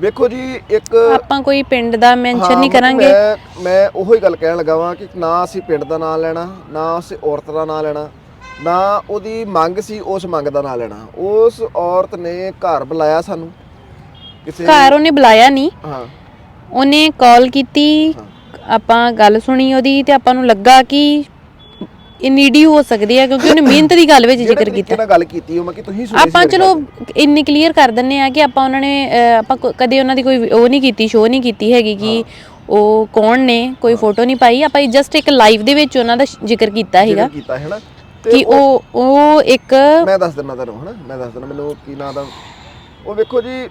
ਵੇਖੋ ਜੀ ਇੱਕ ਆਪਾਂ ਕੋਈ ਪਿੰਡ ਦਾ ਮੈਂਸ਼ਨ ਨਹੀਂ ਕਰਾਂਗੇ। ਮੈਂ ਮੈਂ ਉਹੋ ਹੀ ਗੱਲ ਕਹਿਣ ਲੱਗਾ ਵਾਂ ਕਿ ਨਾ ਅਸੀਂ ਪਿੰਡ ਦਾ ਨਾਂ ਲੈਣਾ ਨਾ ਅਸੀਂ ਔਰਤ ਦਾ ਨਾਂ ਲੈਣਾ ਨਾ ਉਹਦੀ ਮੰਗ ਸੀ ਉਸ ਮੰਗ ਦਾ ਨਾਂ ਲੈਣਾ। ਉਸ ਔਰਤ ਨੇ ਘਰ ਬੁਲਾਇਆ ਸਾਨੂੰ। ਕਿਸੇ ਘਰ ਉਹਨੇ ਬੁਲਾਇਆ ਨਹੀਂ। ਹਾਂ। ਉਹਨੇ ਕਾਲ ਕੀਤੀ ਆਪਾਂ ਗੱਲ ਸੁਣੀ ਉਹਦੀ ਤੇ ਆਪਾਂ ਨੂੰ ਲੱਗਾ ਕਿ ਇਹ ਨੀਡੀ ਹੋ ਸਕਦੀ ਹੈ ਕਿਉਂਕਿ ਉਹਨੇ ਮਿਹਨਤ ਦੀ ਗੱਲ ਵਿੱਚ ਜਿਹੜੇ ਜ਼ਿਕਰ ਕੀਤਾ। ਨਾਲ ਗੱਲ ਕੀਤੀ ਉਹ ਮੈਂ ਕਿ ਤੁਸੀਂ ਸੁਣੀ ਆਪਾਂ ਸੀ ਚਲੋ ਇੰਨੀ ਕਲੀਅਰ ਕਰ ਦਿੰਨੇ ਆ ਕਿ ਆਪਾਂ ਉਹਨਾਂ ਨੇ ਆਪਾਂ ਕਦੇ ਉਹਨਾਂ ਦੀ ਕੋਈ ਉਹ ਨਹੀਂ ਕੀਤੀ ਸ਼ੋਅ ਨਹੀਂ ਕੀਤੀ ਹੈਗੀ ਕਿ ਉਹ ਕੌਣ ਨੇ ਕੋਈ ਫੋਟੋ ਨਹੀਂ ਪਾਈ। ਆਪਾਂ ਜਸਟ ਇੱਕ ਲਾਈਵ ਦੇ ਵਿੱਚ ਉਹਨਾਂ ਦਾ ਸ਼- ਜ਼ਿਕਰ ਕੀਤਾ ਹੈਗਾ ਕੀਤਾ ਹੈ ਨਾ? ਕਿ ਉਹ ਉਹ ਇੱਕ ਮੈਂ ਦੱਸ ਦਿੰਦਾ ਤੁਹਾਨੂੰ ਹਨਾ ਮੈਂ ਦੱਸ ਦਿੰਦਾ ਮੈਨੂੰ ਕੀ ਨਾਂ ਦਾ ਉਹ ਵੇਖੋ ਜੀ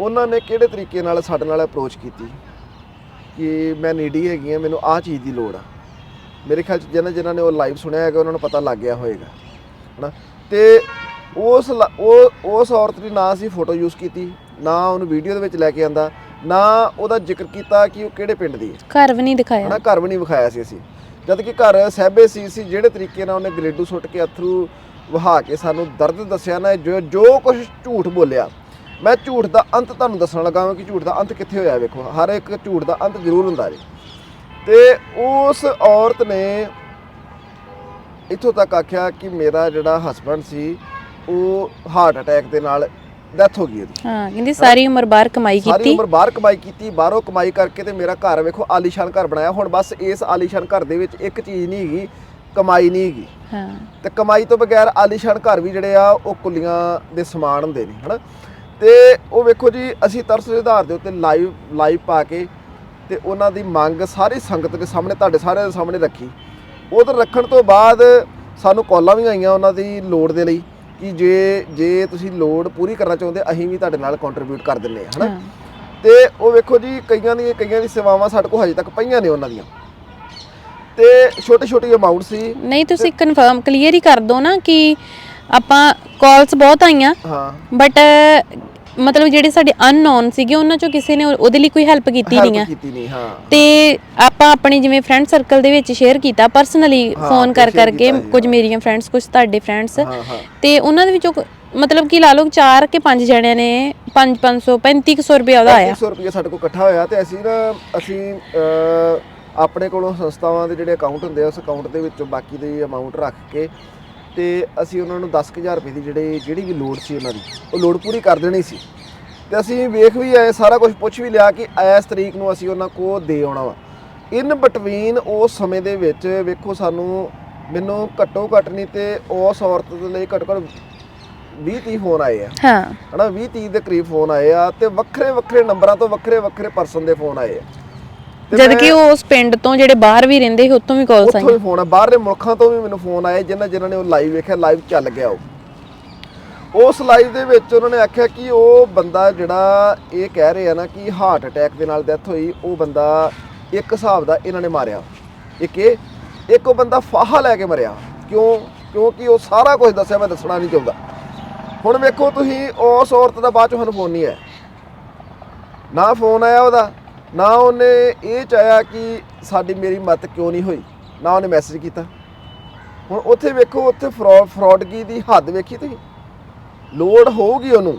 ਉਹਨਾਂ ਨੇ ਕਿਹੜੇ ਤਰੀਕੇ ਨਾਲ ਸਾਡੇ ਨਾਲ ਅਪਰੋਚ ਕੀਤੀ? ਕਿ ਮੈਂ ਨੀਡੀ ਹੈਗੀ ਆ ਮੈਨੂੰ ਆਹ ਚੀਜ਼ ਦੀ ਲੋੜ ਆ। ਮੇਰੇ ਖਿਆਲ ਚ ਜਿਹਨਾਂ ਜਿਨ੍ਹਾਂ ਨੇ ਉਹ ਲਾਈਵ ਸੁਣਿਆ ਹੈਗਾ ਉਹਨਾਂ ਨੂੰ ਪਤਾ ਲੱਗ ਗਿਆ ਹੋਵੇਗਾ ਹਨਾ? ਤੇ ਉਸ ਉਹ ਉਸ ਔਰਤ ਦੀ ਨਾ ਅਸੀਂ ਫੋਟੋ ਯੂਜ਼ ਕੀਤੀ ਨਾ ਉਹਨੂੰ ਵੀਡੀਓ ਦੇ ਵਿੱਚ ਲੈ ਕੇ ਆਂਦਾ ਨਾ ਉਹਦਾ ਜ਼ਿਕਰ ਕੀਤਾ ਕਿ ਉਹ ਕਿਹੜੇ ਪਿੰਡ ਦੀ ਹੈ। ਘਰ ਵੀ ਨਹੀਂ ਦਿਖਾਇਆ। ਹਨਾ ਘਰ ਵੀ ਨਹੀਂ ਵਿਖਾਇਆ ਸੀ ਅਸੀਂ। ਜਦ ਕਿ ਘਰ ਸਹਿਬੇ ਸੀ ਸੀ ਜਿਹੜੇ ਤਰੀਕੇ ਨਾਲ ਉਹਨੇ ਗਲੇਡੂ ਸੁੱਟ ਕੇ ਅਥਰੂ ਵਹਾ ਕੇ ਸਾਨੂੰ ਦਰਦ ਦੱਸਿਆ ਨਾ ਜੋ ਜੋ ਕੁਝ ਝੂਠ ਬੋਲਿਆ ਮੈਂ ਝੂਠ ਦਾ ਅੰਤ ਤੁਹਾਨੂੰ ਦੱਸਣ ਲੱਗਾ ਹਾਂ ਕਿ ਝੂਠ ਦਾ ਅੰਤ ਕਿੱਥੇ ਹੋਇਆ ਵੇਖੋ ਹਰ ਇੱਕ ਝੂਠ ਦਾ ਅੰਤ ਜ਼ਰੂਰ ਹੁੰਦਾ ਜੀ। ਤੇ ਉਸ ਔਰਤ ਨੇ ਇੱਥੋਂ ਤੱਕ ਆਖਿਆ ਕਿ ਮੇਰਾ ਜਿਹੜਾ ਹਸਬੰਡ ਸੀ ਉਹ ਹਾਰਟ ਅਟੈਕ ਦੇ ਨਾਲ ਡੈਥ ਹੋ ਗਈ ਉਹਦੀ। ਹਾਂ ਕਹਿੰਦੀ ਸਾਰੀ ਉਮਰ ਬਾਹਰ ਕਮਾਈ ਸਾਰੀ ਕੀਤੀ। ਉਮਰ ਬਾਹਰ ਕਮਾਈ ਕੀਤੀ ਬਾਹਰੋਂ ਕਮਾਈ ਕਰਕੇ ਤੇ ਮੇਰਾ ਘਰ ਵੇਖੋ ਆਲੀਸ਼ਾਨ ਘਰ ਬਣਾਇਆ। ਹੁਣ ਬਸ ਇਸ ਆਲੀਸ਼ਾਨ ਘਰ ਦੇ ਵਿੱਚ ਇੱਕ ਚੀਜ਼ ਨਹੀਂ ਹੈਗੀ ਕਮਾਈ ਨਹੀਂ ਹੈਗੀ। ਹਾਂ। ਤੇ ਕਮਾਈ ਤੋਂ ਬਗੈਰ ਆਲੀਸ਼ਾਨ ਘਰ ਵੀ ਜਿਹੜੇ ਆ ਉਹ ਕੁੱਲੀਆਂ ਦੇ ਸਮਾਨ ਹੁੰਦੇ ਨੇ ਹਨਾ? ਤੇ ਉਹ ਵੇਖੋ ਜੀ ਅਸੀਂ ਤਰਸ ਦੇ ਆਧਾਰ ਦੇ ਉੱਤੇ ਲਾਈਵ ਲਾਈਵ ਪਾ ਕੇ ਤੇ ਉਹਨਾਂ ਦੀ ਮੰਗ ਸਾਰੀ ਸੰਗਤ ਦੇ ਸਾਹਮਣੇ ਤੁਹਾਡੇ ਸਾਰਿਆਂ ਦੇ ਸਾਹਮਣੇ ਰੱਖੀ। ਉਧਰ ਰੱਖਣ ਤੋਂ ਬਾਅਦ ਸਾਨੂੰ ਕਾਲਾਂ ਵੀ ਆਈਆਂ ਉਹਨਾਂ ਦੀ ਲੋੜ ਦੇ ਲਈ ਕਿ ਜੇ ਜੇ ਤੁਸੀਂ ਲੋੜ ਪੂਰੀ ਕਰਨਾ ਚਾਹੁੰਦੇ ਅਸੀਂ ਵੀ ਤੁਹਾਡੇ ਨਾਲ ਕੰਟਰੀਬਿਊਟ ਕਰ ਦਿੰਨੇ ਆ ਹਨਾ? ਤੇ ਉਹ ਵੇਖੋ ਜੀ ਕਈਆਂ ਦੀ ਕਈਆਂ ਦੀ ਸੇਵਾਵਾਂ ਸਾਡੇ ਕੋਲ ਹਜੇ ਤੱਕ ਪਈਆਂ ਨੇ ਉਹਨਾਂ ਦੀਆਂ। ਤੇ ਛੋਟੀ ਛੋਟੀ ਅਮਾਉਂਟ ਸੀ। ਨਹੀਂ ਤੁਸੀਂ ਕਨਫਰਮ ਕਲੀਅਰ ਹੀ ਕਰ ਦੋ ਨਾ ਕਿ ਆਪਾਂ ਕਾਲਸ ਬਹੁਤ ਆਈਆਂ। ਹਾਂ। ਬਟ ਮਤਲਬ ਜਿਹੜੇ ਸਾਡੇ ਅਨਨੋਨ ਸੀਗੇ ਉਹਨਾਂ ਚੋਂ ਕਿਸੇ ਨੇ ਉਹ- ਉਹਦੇ ਲਈ ਕੋਈ ਹੈਲਪ ਕੀਤੀ ਨਹੀਂ help ਆ। ਕੀਤੀ ਨਹੀਂ ਹਾਂ। ਤੇ ਆਪਾਂ ਆਪਣੇ ਜਿਵੇਂ ਫਰੈਂਡ ਸਰਕਲ ਦੇ ਵਿੱਚ ਸ਼ੇਅਰ ਕੀਤਾ ਪਰਸਨਲੀ ਹਾਂ, ਫੋਨ ਕਰ share ਕਰਕੇ ਕੀਤਾ ਕੁਝ ਮੇਰੀਆਂ ਫਰੈਂਡਸ ਕੁਝ ਤੁਹਾਡੇ ਫਰੈਂਡਸ ਹਾਂ ਹਾਂ। ਤੇ ਉਹਨਾਂ ਦੇ ਵਿੱਚੋਂ ਕ- ਮਤਲਬ ਕਿ ਲਾ ਲਓ 4 ਕੇ 5 ਜਣਿਆਂ ਨੇ 5 500 3500 ਰੁਪਏ ਉਹਦਾ ਆਇਆ। 100 ਰੁਪਏ ਸਾਡੇ ਕੋਲ ਇਕੱਠਾ ਹੋਇਆ ਤੇ ਅਸੀਂ ਨਾ ਅਸੀਂ ਅਹ, ਆਪਣੇ ਕੋਲੋਂ ਸੰਸਥਾਵਾਂ ਦੇ ਜਿਹੜੇ ਅਕਾਊਂਟ ਹੁੰਦੇ ਆ ਉਸ ਅਕਾਊਂਟ ਦੇ ਵਿੱਚੋਂ ਬਾਕੀ ਦੀ ਅਮਾਉਂਟ ਰੱਖ ਕੇ ਤੇ ਅਸੀਂ ਉਹਨਾਂ ਨੂੰ 10000 ਰੁਪਏ ਦੀ ਜਿਹੜੇ ਜਿਹੜੀ ਵੀ ਲੋੜ ਸੀ ਉਹਨਾਂ ਦੀ ਉਹ ਲੋੜ ਪੂਰੀ ਕਰ ਦੇਣੀ ਸੀ। ਤੇ ਅਸੀਂ ਵੇਖ ਵੀ ਆਏ ਸਾਰਾ ਕੁਝ ਪੁੱਛ ਵੀ ਲਿਆ ਕਿ ਇਸ ਤਰੀਕ ਨੂੰ ਅਸੀਂ ਉਹਨਾਂ ਕੋ ਦੇ ਆਉਣਾ ਵਾ। ਇਨ ਬਿਟਵੀਨ ਉਸ ਸਮੇਂ ਦੇ ਵਿੱਚ ਵੇਖੋ ਸਾਨੂੰ ਮੈਨੂੰ ਘੱਟੋ ਘੱਟ ਨਹੀਂ ਤੇ ਉਸ ਔਰਤ ਦੇ ਲਈ ਘੱਟੋ ਘੱਟ 20 30 ਫੋਨ ਆਏ ਆ। ਹਾਂ। ਹਨਾ 20 30 ਦੇ ਕਰੀਬ ਫੋਨ ਆਏ ਆ ਤੇ ਵੱਖਰੇ ਵੱਖਰੇ ਨੰਬਰਾਂ ਤੋਂ ਵੱਖਰੇ ਵੱਖਰੇ ਪਰਸਨ ਦੇ ਫੋਨ ਆਏ ਆ। ਜਦ ਕਿ ਉਸ ਪਿੰਡ ਤੋਂ ਜਿਹੜੇ ਬਾਹਰ ਵੀ ਰਹਿੰਦੇ ਸੀ ਉੱਥੋਂ ਵੀ ਕਾਲਸ ਉੱਥੋਂ ਆਈਆਂ ਵੀ ਫੋਨ ਆ। ਬਾਹਰਲੇ ਮੁਲਕਾਂ ਤੋਂ ਵੀ ਮੈਨੂੰ ਫੋਨ ਆਏ ਜਿਨ੍ਹਾਂ ਜਿਨ੍ਹਾਂ ਨੇ ਉਹ ਲਾਈਵ ਵੇਖਿਆ ਲਾਈਵ ਚੱਲ ਗਿਆ ਉਹ। ਉਸ ਲਾਈਵ ਦੇ ਵਿੱਚ ਉਹਨਾਂ ਨੇ ਆਖਿਆ ਕਿ ਉਹ ਬੰਦਾ ਜਿਹੜਾ ਇਹ ਕਹਿ ਰਹੇ ਆ ਨਾ ਕਿ ਹਾਰਟ ਅਟੈਕ ਦੇ ਨਾਲ ਡੈਥ ਹੋਈ ਉਹ ਬੰਦਾ ਇੱਕ ਹਿਸਾਬ ਦਾ ਇਹਨਾਂ ਨੇ ਮਾਰਿਆ। ਇੱਕ ਇਹ ਇੱਕ ਉਹ ਬੰਦਾ ਫਾਹਾ ਲੈ ਕੇ ਮਰਿਆ। ਕਿਉਂ? ਕਿਉਂਕਿ ਉਹ ਸਾਰਾ ਕੁਝ ਦੱਸਿਆ ਮੈਂ ਦੱਸਣਾ ਨਹੀਂ ਚਾਹੁੰਦਾ। ਹੁਣ ਵੇਖੋ ਤੁਸੀਂ ਉਸ ਔਰਤ ਦਾ ਬਾਅਦ ਚ ਸਾਨੂੰ ਫੋਨ ਨਹੀਂ ਆਇਆ। ਨਾ ਫੋਨ ਆਇਆ ਉਹਦਾ। ਨਾ ਉਹਨੇ ਇਹ ਚਾਹਿਆ ਕਿ ਸਾਡੀ ਮੇਰੀ ਮਤ ਕਿਉਂ ਨਹੀਂ ਹੋਈ ਨਾ ਉਹਨੇ ਮੈਸੇਜ ਕੀਤਾ। ਹੁਣ ਉੱਥੇ ਵੇਖੋ ਉੱਥੇ ਫਰਾਡ ਫਰਾਡਗੀ ਦੀ ਹੱਦ ਵੇਖੀ ਤੁਸੀਂ। ਲੋੜ ਹੋਊਗੀ ਉਹਨੂੰ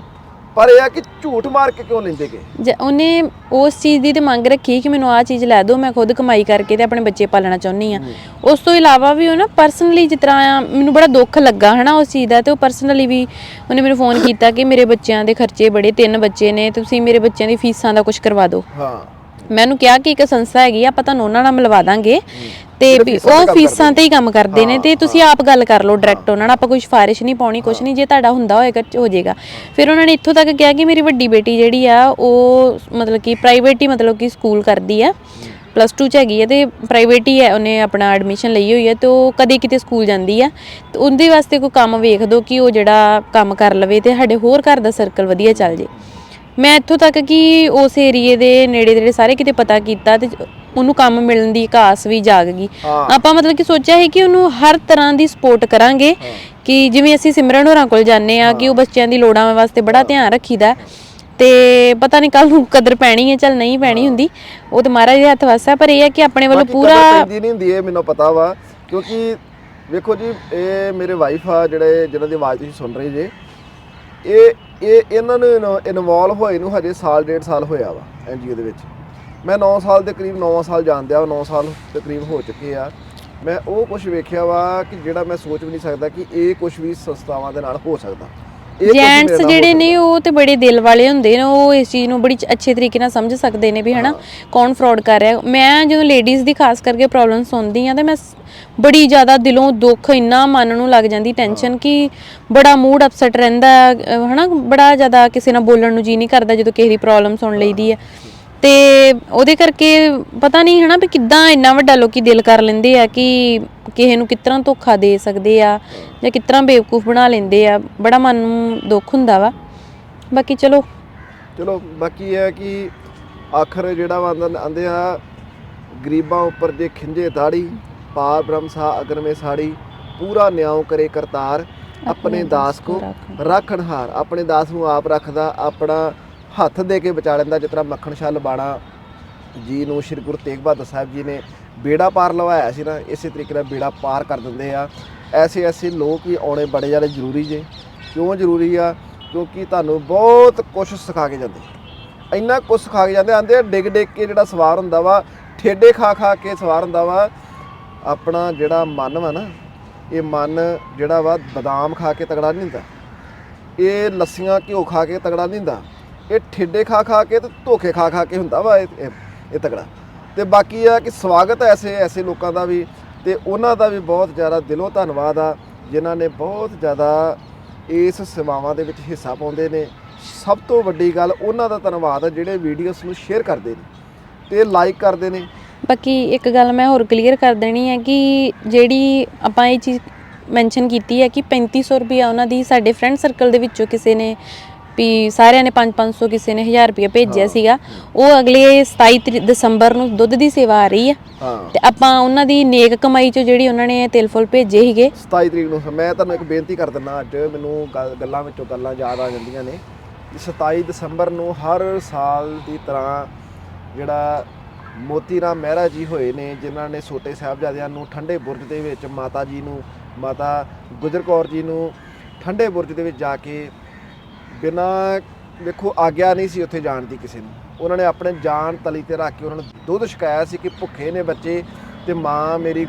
ਪਰ ਇਹ ਆ ਕਿ ਝੂਠ ਮਾਰ ਕੇ ਕਿਉਂ ਲੈਂਦੇਗੇ ਜ- ਉਹਨੇ ਉਸ ਚੀਜ਼ ਦੀ ਤੇ ਮੰਗ ਰੱਖੀ ਕਿ ਮੈਨੂੰ ਆਹ ਚੀਜ਼ ਲੈ ਦਿਓ ਮੈਂ ਖੁਦ ਕਮਾਈ ਕਰਕੇ ਤੇ ਆਪਣੇ ਬੱਚੇ ਪਾਲਣਾ ਚਾਹੁੰਦੀ ਆ ਉਸ ਤੋਂ ਇਲਾਵਾ ਵੀ ਉਹ ਨਾ ਪਰਸਨਲੀ ਆ, ਮੈਨੂੰ ਬੜਾ ਦੁੱਖ ਲੱਗਾ ਹਨਾ ਉਸ ਚੀਜ਼ ਦਾ ਤੇ ਉਹ ਪਰਸਨਲੀ ਵੀ ਉਹਨੇ ਮੈਨੂੰ ਫੋਨ ਕੀਤਾ ਕਿ ਮੇਰੇ ਬੱਚਿਆਂ ਦੇ ਖਰਚੇ ਬੜੇ ਤਿੰਨ ਬੱਚੇ ਨੇ ਤੁਸੀਂ ਮੇਰੇ ਬੱਚਿਆਂ ਦੀ ਫੀਸਾਂ ਦਾ ਕੁਝ ਕਰਵਾ ਦਿਓ। ਹਾਂ। ਮੈਂ ਉਹਨੂੰ ਕਿਹਾ ਕਿ ਇੱਕ ਸੰਸਥਾ ਹੈਗੀ ਆ ਆਪਾਂ ਤੁਹਾਨੂੰ ਉਹਨਾਂ ਨਾਲ ਮਿਲਵਾ ਦਾਂਗੇ। ਤੇ ਵੀ ਉਹ ਫੀਸਾਂ ਤੇ ਹੀ ਕੰਮ ਕਰਦੇ ਨੇ ਤੇ ਤੁਸੀਂ ਆਪ ਗੱਲ ਕਰ ਲਓ ਡਾਇਰੈਕਟ ਉਹਨਾਂ ਨਾਲ ਆਪਾਂ ਕੋਈ ਸਿਫਾਰਿਸ਼ ਨਹੀਂ ਪਾਉਣੀ ਕੁਝ ਨਹੀਂ ਜੇ ਤੁਹਾਡਾ ਹੁੰਦਾ ਹੋਏਗਾ ਹੋ ਜਾਏਗਾ। ਫਿਰ ਉਹਨਾਂ ਨੇ ਇੱਥੋਂ ਤੱਕ ਕਿਹਾ ਕਿ ਮੇਰੀ ਵੱਡੀ ਬੇਟੀ ਜਿਹੜੀ ਆ ਉਹ ਮਤਲਬ ਕਿ ਪ੍ਰਾਈਵੇਟ ਹੀ ਮਤਲਬ ਕਿ ਸਕੂਲ ਕਰਦੀ ਆ। ਪਲੱਸ 2 ਚ ਹੈਗੀ ਹੈ ਤੇ ਪ੍ਰਾਈਵੇਟ ਹੀ ਹੈ ਉਹਨੇ ਆਪਣਾ ਐਡਮਿਸ਼ਨ ਲਈ ਹੋਈ ਹੈ ਤੇ ਉਹ ਕਦੇ ਕਿਤੇ ਸਕੂਲ ਜਾਂਦੀ ਆ। ਤੇ ਉਹਦੇ ਵਾਸਤੇ ਕੋਈ ਕੰਮ ਵੇਖ ਦਿਓ ਕਿ ਉਹ ਜਿਹੜਾ ਕੰਮ ਕਰ ਲਵੇ ਤੇ ਸਾਡੇ ਹੋਰ ਘਰ ਦਾ ਸਰਕਲ ਵਧੀਆ ਚੱਲ ਜੇ। ਮੈਂ ਇੱਥੋਂ ਤੱਕ ਕਿ ਉਸ ਏਰੀਏ ਦੇ ਨੇੜੇ ਜਿਹੜੇ ਸਾਰੇ ਕਿਤੇ ਪਤਾ ਕੀਤਾ ਤੇ ਉਹਨੂੰ ਕੰਮ ਮਿਲਣ ਦੀ ਕਾਸ ਵੀ ਜਾਗ ਗਈ। ਆਪਾਂ ਮਤਲਬ ਕਿ ਸੋਚਿਆ ਹੈ ਕਿ ਉਹਨੂੰ ਹਰ ਤਰ੍ਹਾਂ ਦੀ ਸਪੋਰਟ ਕਰਾਂਗੇ ਕਿ ਜਿਵੇਂ ਅਸੀਂ ਸਿਮਰਨ ਹੋਰਾਂ ਕੋਲ ਜਾਂਦੇ ਆ ਕਿ ਉਹ ਬੱਚਿਆਂ ਦੀ ਲੋੜਾਂ ਵਾਸਤੇ ਬੜਾ ਧਿਆਨ ਰੱਖੀਦਾ। ਤੇ ਪਤਾ ਨਹੀਂ ਕੱਲ ਨੂੰ ਕਦਰ ਪੈਣੀ ਹੈ ਚੱਲ ਨਹੀਂ ਪੈਣੀ ਹੁੰਦੀ। ਉਹ ਤੇ ਮਹਾਰਾਜ ਦੇ ਹੱਥ ਵਾਸਾ ਪਰ ਇਹ ਹੈ ਕਿ ਆਪਣੇ ਵੱਲੋਂ ਪੂਰਾ ਪੈਂਦੀ ਨਹੀਂ ਹੁੰਦੀ ਇਹ ਮੈਨੂੰ ਪਤਾ ਵਾ। ਕਿਉਂਕਿ ਵੇਖੋ ਜੀ ਇਹ ਮੇਰੇ ਵਾਈਫ ਆ ਜਿਹੜੇ ਜਿਹਨਾਂ ਦੀ ਆਵਾਜ਼ ਤੁਸੀਂ ਸੁਣ ਰਹੇ ਜੇ। ਇਹ ਇਹ, ਇਹਨਾਂ ਨੂੰ ਇਨਵੋਲਵ ਹੋਏ ਨੂੰ ਹਜੇ ਸਾਲ, ਡੇਢ ਸਾਲ ਹੋਇਆ ਵਾ ਐਨਜੀਓ ਦੇ ਵਿੱਚ। ਮੈਂ 9 ਸਾਲ ਦੇ ਕਰੀਬ 9 ਸਾਲ ਜਾਣਦਿਆ 9 ਸਾਲ ਦੇ ਕਰੀਬ ਹੋ ਚੁੱਕੇ ਆ। ਮੈਂ ਉਹ ਕੁਝ ਵੇਖਿਆ ਵਾ ਕਿ ਜਿਹੜਾ ਮੈਂ ਸੋਚ ਵੀ ਨਹੀਂ ਸਕਦਾ ਕਿ ਇਹ ਕੁਝ ਵੀ ਸੰਸਥਾਵਾਂ ਦੇ ਨਾਲ ਹੋ ਸਕਦਾ। ਜੈਂਟਸ ਹੋ ਜਿਹੜੇ। ਨੇ ਉਹ ਤੇ ਬੜੇ ਦਿਲ ਵਾਲੇ ਹੁੰਦੇ ਨੇ ਉਹ ਇਸ ਚੀਜ਼ ਨੂੰ ਬੜੀ ਅੱਛੇ ਤਰੀਕੇ ਨਾਲ ਸਮਝ ਸਕਦੇ ਨੇ ਵੀ ਹਨਾ ਕੌਣ ਫਰਾਡ ਕਰ ਰਿਹਾ। ਮੈਂ ਜਦੋਂ ਲੇਡੀਜ਼ ਦੀ ਖਾਸ ਕਰਕੇ ਪ੍ਰੋਬਲਮ ਸੁਣਦੀ ਆ ਤੇ ਮੈਂ ਬੜੀ ਜ਼ਿਆਦਾ ਦਿਲੋਂ ਦੁੱਖ ਇੰਨਾ ਮਨ ਨੂੰ ਲੱਗ ਜਾਂਦੀ ਟੈਨਸ਼ਨ ਕਿ ਬੜਾ ਮੂਡ ਅਪਸੈਟ ਰਹਿੰਦਾ ਹਨਾ ਬੜਾ ਜ਼ਿਆਦਾ ਕਿਸੇ ਨਾਲ ਬੋਲਣ ਨੂੰ ਜੀ ਨਹੀਂ ਕਰਦਾ ਜਦੋਂ ਕਿਸੇ ਦੀ ਪ੍ਰੋਬਲਮ ਸੁਣ ਲਈਦੀ ਆ ਤੇ ਉਹਦੇ ਕਰਕੇ ਪਤਾ ਨਹੀਂ ਹਨਾ ਵੀ ਕਿੱਦਾਂ ਇੰਨਾ ਵੱਡਾ ਲੋਕੀ ਦਿਲ ਕਰ ਲੈਂਦੇ ਆ ਕਿ ਕਿਸੇ ਨੂੰ ਤਰ੍ਹਾਂ ਧੋਖਾ ਦੇ ਸਕਦੇ ਆ ਜਾਂ ਤਰ੍ਹਾਂ ਬੇਵਕੂਫ ਬਣਾ ਲੈਂਦੇ ਆ ਬੜਾ ਮਨ ਨੂੰ ਦੁੱਖ ਹੁੰਦਾ ਵਾ। ਬਾਕੀ ਚਲੋ। ਚਲੋ ਬਾਕੀ ਇਹ ਹੈ ਕਿ ਆਖਰ ਜਿਹੜਾ ਆਂਦਾ- ਆ ਗਰੀਬਾਂ ਉੱਪਰ ਜੇ ਖਿੰਜੇ ਦਾੜੀ ਪਾਰ ਬ੍ਰਹਮ ਸਾ ਅਗਰ ਮੇ ਸਾੜੀ ਪੂਰਾ ਨਿਆਉ ਕਰੇ ਕਰਤਾਰ ਆਪਣੇ ਦਾਸ ਕੋ ਰੱਖਣਹਾਰ ਆਪਣੇ ਦਾਸ ਨੂੰ ਆਪ ਰੱਖਦਾ ਆਪਣਾ ਹੱਥ ਦੇ ਕੇ ਬਚਾ ਲੈਂਦਾ, ਜਿਸ ਤਰ੍ਹਾਂ ਮੱਖਣ ਸ਼ਾਹ ਲਬਾਣਾ ਜੀ ਨੂੰ ਸ੍ਰੀ ਗੁਰੂ ਤੇਗ ਬਹਾਦਰ ਸਾਹਿਬ ਜੀ ਨੇ ਬੇੜਾ ਪਾਰ ਲਵਾਇਆ ਸੀ ਨਾ, ਇਸੇ ਤਰੀਕੇ ਨਾਲ ਬੇੜਾ ਪਾਰ ਕਰ ਦਿੰਦੇ ਆ। ਐਸੇ ਐਸੇ ਲੋਕ ਵੀ ਆਉਣੇ ਬੜੇ ਜ਼ਿਆਦਾ ਜ਼ਰੂਰੀ ਜੇ। ਕਿਉਂ ਜ਼ਰੂਰੀ ਆ? ਕਿਉਂਕਿ ਤੁਹਾਨੂੰ ਬਹੁਤ ਕੁਝ ਸਿਖਾ ਕੇ ਜਾਂਦੇ। ਇੰਨਾ ਕੁਝ ਸਿਖਾ ਕੇ ਜਾਂਦੇ, ਆਂਦੇ ਡਿੱਗ ਡਿੱਗ ਕੇ ਜਿਹੜਾ ਸਵਾਰ ਹੁੰਦਾ ਵਾ, ਠੇਡੇ ਖਾ ਖਾ ਕੇ ਸਵਾਰ ਹੁੰਦਾ ਵਾ, ਆਪਣਾ ਜਿਹੜਾ ਮਨ ਵਾ ਨਾ, ਇਹ ਮਨ ਜਿਹੜਾ ਵਾ ਬਦਾਮ ਖਾ ਕੇ ਤਗੜਾ ਨਹੀਂ ਹੁੰਦਾ। ਇਹ ਲੱਸੀਆਂ ਘਿਓ ਖਾ ਕੇ ਤਗੜਾ ਨਹੀਂ ਹੁੰਦਾ। ਇਹ ਠੇਡੇ ਖਾ ਖਾ ਕੇ ਤੇ ਧੋਖੇ ਖਾ ਖਾ ਕੇ ਹੁੰਦਾ ਵਾ ਇਹ ਇਹ- ਇਹ ਤਗੜਾ ਤੇ ਬਾਕੀ ਆ ਕਿ ਸਵਾਗਤ ਐਸੇ ਐਸੇ ਲੋਕਾਂ ਦਾ ਵੀ ਤੇ ਉਹਨਾਂ ਦਾ ਵੀ ਬਹੁਤ ਜ਼ਿਆਦਾ ਦਿਲੋਂ ਧੰਨਵਾਦ ਆ, ਜਿਨ੍ਹਾਂ ਨੇ ਬਹੁਤ ਜ਼ਿਆਦਾ ਇਸ ਸੇਵਾਵਾਂ ਦੇ ਵਿੱਚ ਹਿੱਸਾ ਪਾਉਂਦੇ ਨੇ। ਸਭ ਤੋਂ ਵੱਡੀ ਗੱਲ ਉਹਨਾਂ ਦਾ ਧੰਨਵਾਦ ਆ ਜਿਹੜੇ ਵੀਡੀਓਜ਼ ਨੂੰ ਸ਼ੇਅਰ ਕਰਦੇ ਨੇ ਤੇ ਲਾਈਕ ਕਰਦੇ ਨੇ। ਬਾਕੀ ਇੱਕ ਗੱਲ ਮੈਂ ਹੋਰ ਕਲੀਅਰ ਕਰ ਦੇਣੀ ਹੈ ਕਿ ਜਿਹੜੀ ਆਪਾਂ ਇਹ ਚੀਜ਼ ਮੈਂਸ਼ਨ ਕੀਤੀ ਹੈ ਕਿ 3500 ਰੁਪਿਆ ਉਹਨਾਂ ਦੀ ਸਾਡੇ ਫਰੈਂਡ ਸਰਕਲ ਦੇ ਵਿੱਚੋਂ ਕਿਸੇ ਨੇ ਵੀ ਸਾਰਿਆਂ ਨੇ 5-500 ਕਿਸੇ ਨੇ 1000 ਰੁਪਿਆ ਭੇਜਿਆ ਸੀਗਾ। ਉਹ ਅਗਲੇ 27 ਤਰੀ- ਦਸੰਬਰ ਨੂੰ ਦੁੱਧ ਦੀ ਸੇਵਾ ਆ ਰਹੀ ਹੈ। ਤੇ ਆਪਾਂ ਉਹਨਾਂ ਦੀ ਨੇਕ ਕਮਾਈ ਚੋਂ ਜਿਹੜੀ ਉਹਨਾਂ ਨੇ ਤਿਲ ਫੁੱਲ ਭੇਜੇ ਸੀਗੇ। 27 ਤਰੀਕ ਨੂੰ ਮੈਂ ਤੁਹਾਨੂੰ ਇੱਕ ਬੇਨਤੀ ਕਰ ਦਿੰਦਾ ਅੱਜ ਮੈਨੂੰ ਗੱਲ- ਵਿੱਚੋਂ ਗੱਲਾਂ ਯਾਦ ਆ ਜਾਂਦੀਆਂ ਨੇ। ਕਿ 27 ਦਸੰਬਰ ਨੂੰ ਹਰ ਸਾਲ ਦੀ ਤਰ੍ਹਾਂ ਜਿਹੜਾ ਮੋਤੀ ਰਾਮ ਮਹਿਰਾ ਜੀ ਹੋਏ ਨੇ ਜਿਨ੍ਹਾਂ ਨੇ ਛੋਟੇ ਸਾਹਿਬਜ਼ਾਦਿਆਂ ਨੂੰ ਠੰਡੇ ਬੁਰਜ ਦੇ ਵਿੱਚ ਮਾਤਾ ਜੀ ਨੂੰ ਮਾਤਾ ਗੁਜਰ ਕੌਰ ਜੀ ਨੂੰ ਠੰਡੇ ਬੁਰਜ ਦੇ ਵਿੱਚ ਜਾ ਕੇ ਬਿਨਾਂ ਦੇਖੋ ਆਗਿਆ ਨਹੀਂ ਸੀ ਉੱਥੇ ਜਾਣ ਦੀ ਕਿਸੇ ਨੂੰ। ਉਹਨਾਂ ਨੇ ਆਪਣੇ ਜਾਨ ਤਲੀ ਤੇ ਰੱਖ ਕੇ ਉਹਨਾਂ ਨੂੰ ਦੁੱਧ ਛਕਾਇਆ ਸੀ ਕਿ ਭੁੱਖੇ ਨੇ ਬੱਚੇ ਤੇ ਮਾਂ ਮੇਰੀ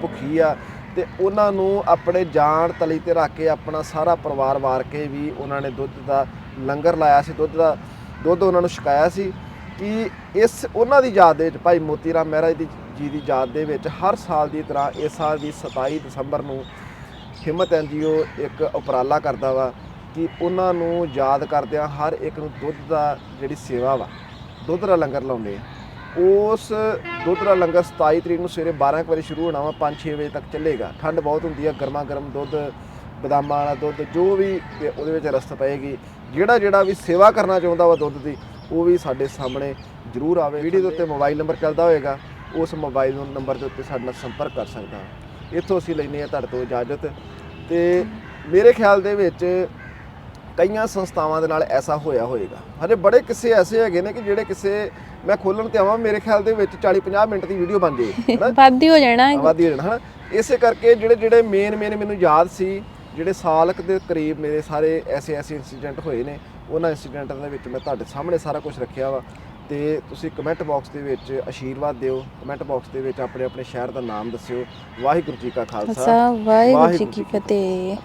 ਭੁੱਖੀ ਆ। ਤੇ ਉਹਨਾਂ ਨੂੰ ਆਪਣੇ ਜਾਨ ਤਲੀ ਤੇ ਰੱਖ ਕੇ ਆਪਣਾ ਸਾਰਾ ਪਰਿਵਾਰ ਵਾਰ ਕੇ ਵੀ ਉਹਨਾਂ ਨੇ ਦੁੱਧ ਦਾ ਲੰਗਰ ਲਾਇਆ ਸੀ। ਦੁੱਧ ਦਾ, ਦੁੱਧ ਉਹਨਾਂ ਨੂੰ ਛਕਾਇਆ ਸੀ ਕਿ ਇਸ ਉਹਨਾਂ ਦੀ ਯਾਦ ਦੇ ਵਿੱਚ, ਭਾਈ ਮੋਤੀ ਰਾਮ ਮਹਿਰਾ ਜੀ ਜੀ ਦੀ ਯਾਦ ਦੇ ਵਿੱਚ ਹਰ ਸਾਲ ਦੀ ਤਰ੍ਹਾਂ ਇਸ ਸਾਲ ਦੀ 27 ਦਸੰਬਰ ਨੂੰ ਹਿੰਮਤ ਐਨਜੀਓ ਇੱਕ ਉਪਰਾਲਾ ਕਰਦਾ ਵਾ। ਕਿ ਉਹਨਾਂ ਨੂੰ ਯਾਦ ਕਰਦਿਆਂ ਹਰ ਇੱਕ ਨੂੰ ਦੁੱਧ ਦਾ ਜਿਹੜੀ ਸੇਵਾ ਵਾ, ਦੁੱਧ ਦਾ ਲੰਗਰ ਲਾਉਂਦੇ ਆ। ਉਸ ਦੁੱਧ ਦਾ ਲੰਗਰ 27 ਤਰੀਕ ਨੂੰ ਸਵੇਰੇ 12 ਕੁ ਵਜੇ ਸ਼ੁਰੂ ਹੋਣਾ ਵਾ 5-6 ਵਜੇ ਤੱਕ ਚੱਲੇਗਾ। ਠੰਡ ਬਹੁਤ ਹੁੰਦੀ ਆ, ਗਰਮਾ ਗਰਮ ਦੁੱਧ, ਬਦਾਮਾਂ ਵਾਲਾ ਦੁੱਧ, ਜੋ ਵੀ ਉਹਦੇ ਵਿੱਚ ਰਸਤ ਪਏਗੀ। ਜਿਹੜਾ ਜਿਹੜਾ ਵੀ ਸੇਵਾ ਕਰਨਾ ਚਾਹੁੰਦਾ ਵਾ ਦੁੱਧ ਦੀ, ਉਹ ਵੀ ਸਾਡੇ ਸਾਹਮਣੇ ਜ਼ਰੂਰ ਆਵੇ। ਵੀਡੀਓ ਦੇ ਉੱਤੇ ਮੋਬਾਈਲ ਨੰਬਰ ਚੱਲਦਾ ਹੋਏਗਾ, ਉਸ ਮੋਬਾਈਲ ਨੰਬਰ ਦੇ ਉੱਤੇ ਸਾਡੇ ਨਾਲ ਸੰਪਰਕ ਕਰ ਸਕਦਾ। ਇੱਥੋਂ ਅਸੀਂ ਲੈਨੇ ਆ ਤੁਹਾਡੇ ਤੋਂ ਇਜਾਜ਼ਤ। ਤੇ ਮੇਰੇ ਖਿਆਲ ਦੇ ਵਿੱਚ ਕਈਆਂ ਸੰਸਥਾਵਾਂ ਦੇ ਨਾਲ ਐਸਾ ਹੋਇਆ ਹੋਏਗਾ। ਹਜੇ ਬੜੇ ਕਿਸੇ ਐਸੇ ਹੈਗੇ ਨੇ ਕਿ ਜਿਹੜੇ ਕਿਸੇ ਮੈਂ ਖੋਲਣ ਤੇ ਆਵਾਂ ਮੇਰੇ ਖਿਆਲ ਦੇ ਵਿੱਚ 40 50 ਮਿੰਟ ਦੀ ਵੀਡੀਓ ਬਣ ਜੇ ਵੱਧ ਹੀ ਹੋ ਜਾਣਾ ਹੈ। ਆਬਾਦੀ ਹੋ ਜਾਣਾ ਹਨਾ? ਇਸੇ ਕਰਕੇ ਜਿਹੜੇ ਜਿਹੜੇ ਮੇਨ ਮੇਨ ਮੈਨੂੰ ਯਾਦ ਸੀ ਜਿਹੜੇ ਸਾਲ ਕੁ ਦੇ ਕਰੀਬ ਮੇਰੇ ਸਾਰੇ ਐਸੇ ਐਸੇ ਇਨਸੀਡੈਂਟ ਹੋਏ ਨੇ ਉਹਨਾਂ ਇਨਸੀਡੈਂਟਾਂ ਦੇ ਵਿੱਚ ਮੈਂ ਤੁਹਾਡੇ ਸਾਹਮਣੇ ਸਾਰਾ ਕੁਝ ਰੱਖਿਆ ਵਾ। ਤੇ ਤੁਸੀਂ ਕਮੈਂਟ ਬਾਕਸ ਦੇ ਵਿੱਚ ਆਸ਼ੀਰਵਾਦ ਦਿਓ ਕਮੈਂਟ ਬਾਕਸ ਦੇ ਵਿੱਚ ਆਪਣੇ ਆਪਣੇ ਸ਼ਹਿਰ ਦਾ ਨਾਮ ਦੱਸਿਓ। ਵਾਹਿਗੁਰੂ ਜੀ ਕਾ ਖਾਲਸਾ। ਵਾਹਿਗੁਰੂ ਜੀ ਕੀ ਫਤਿਹ।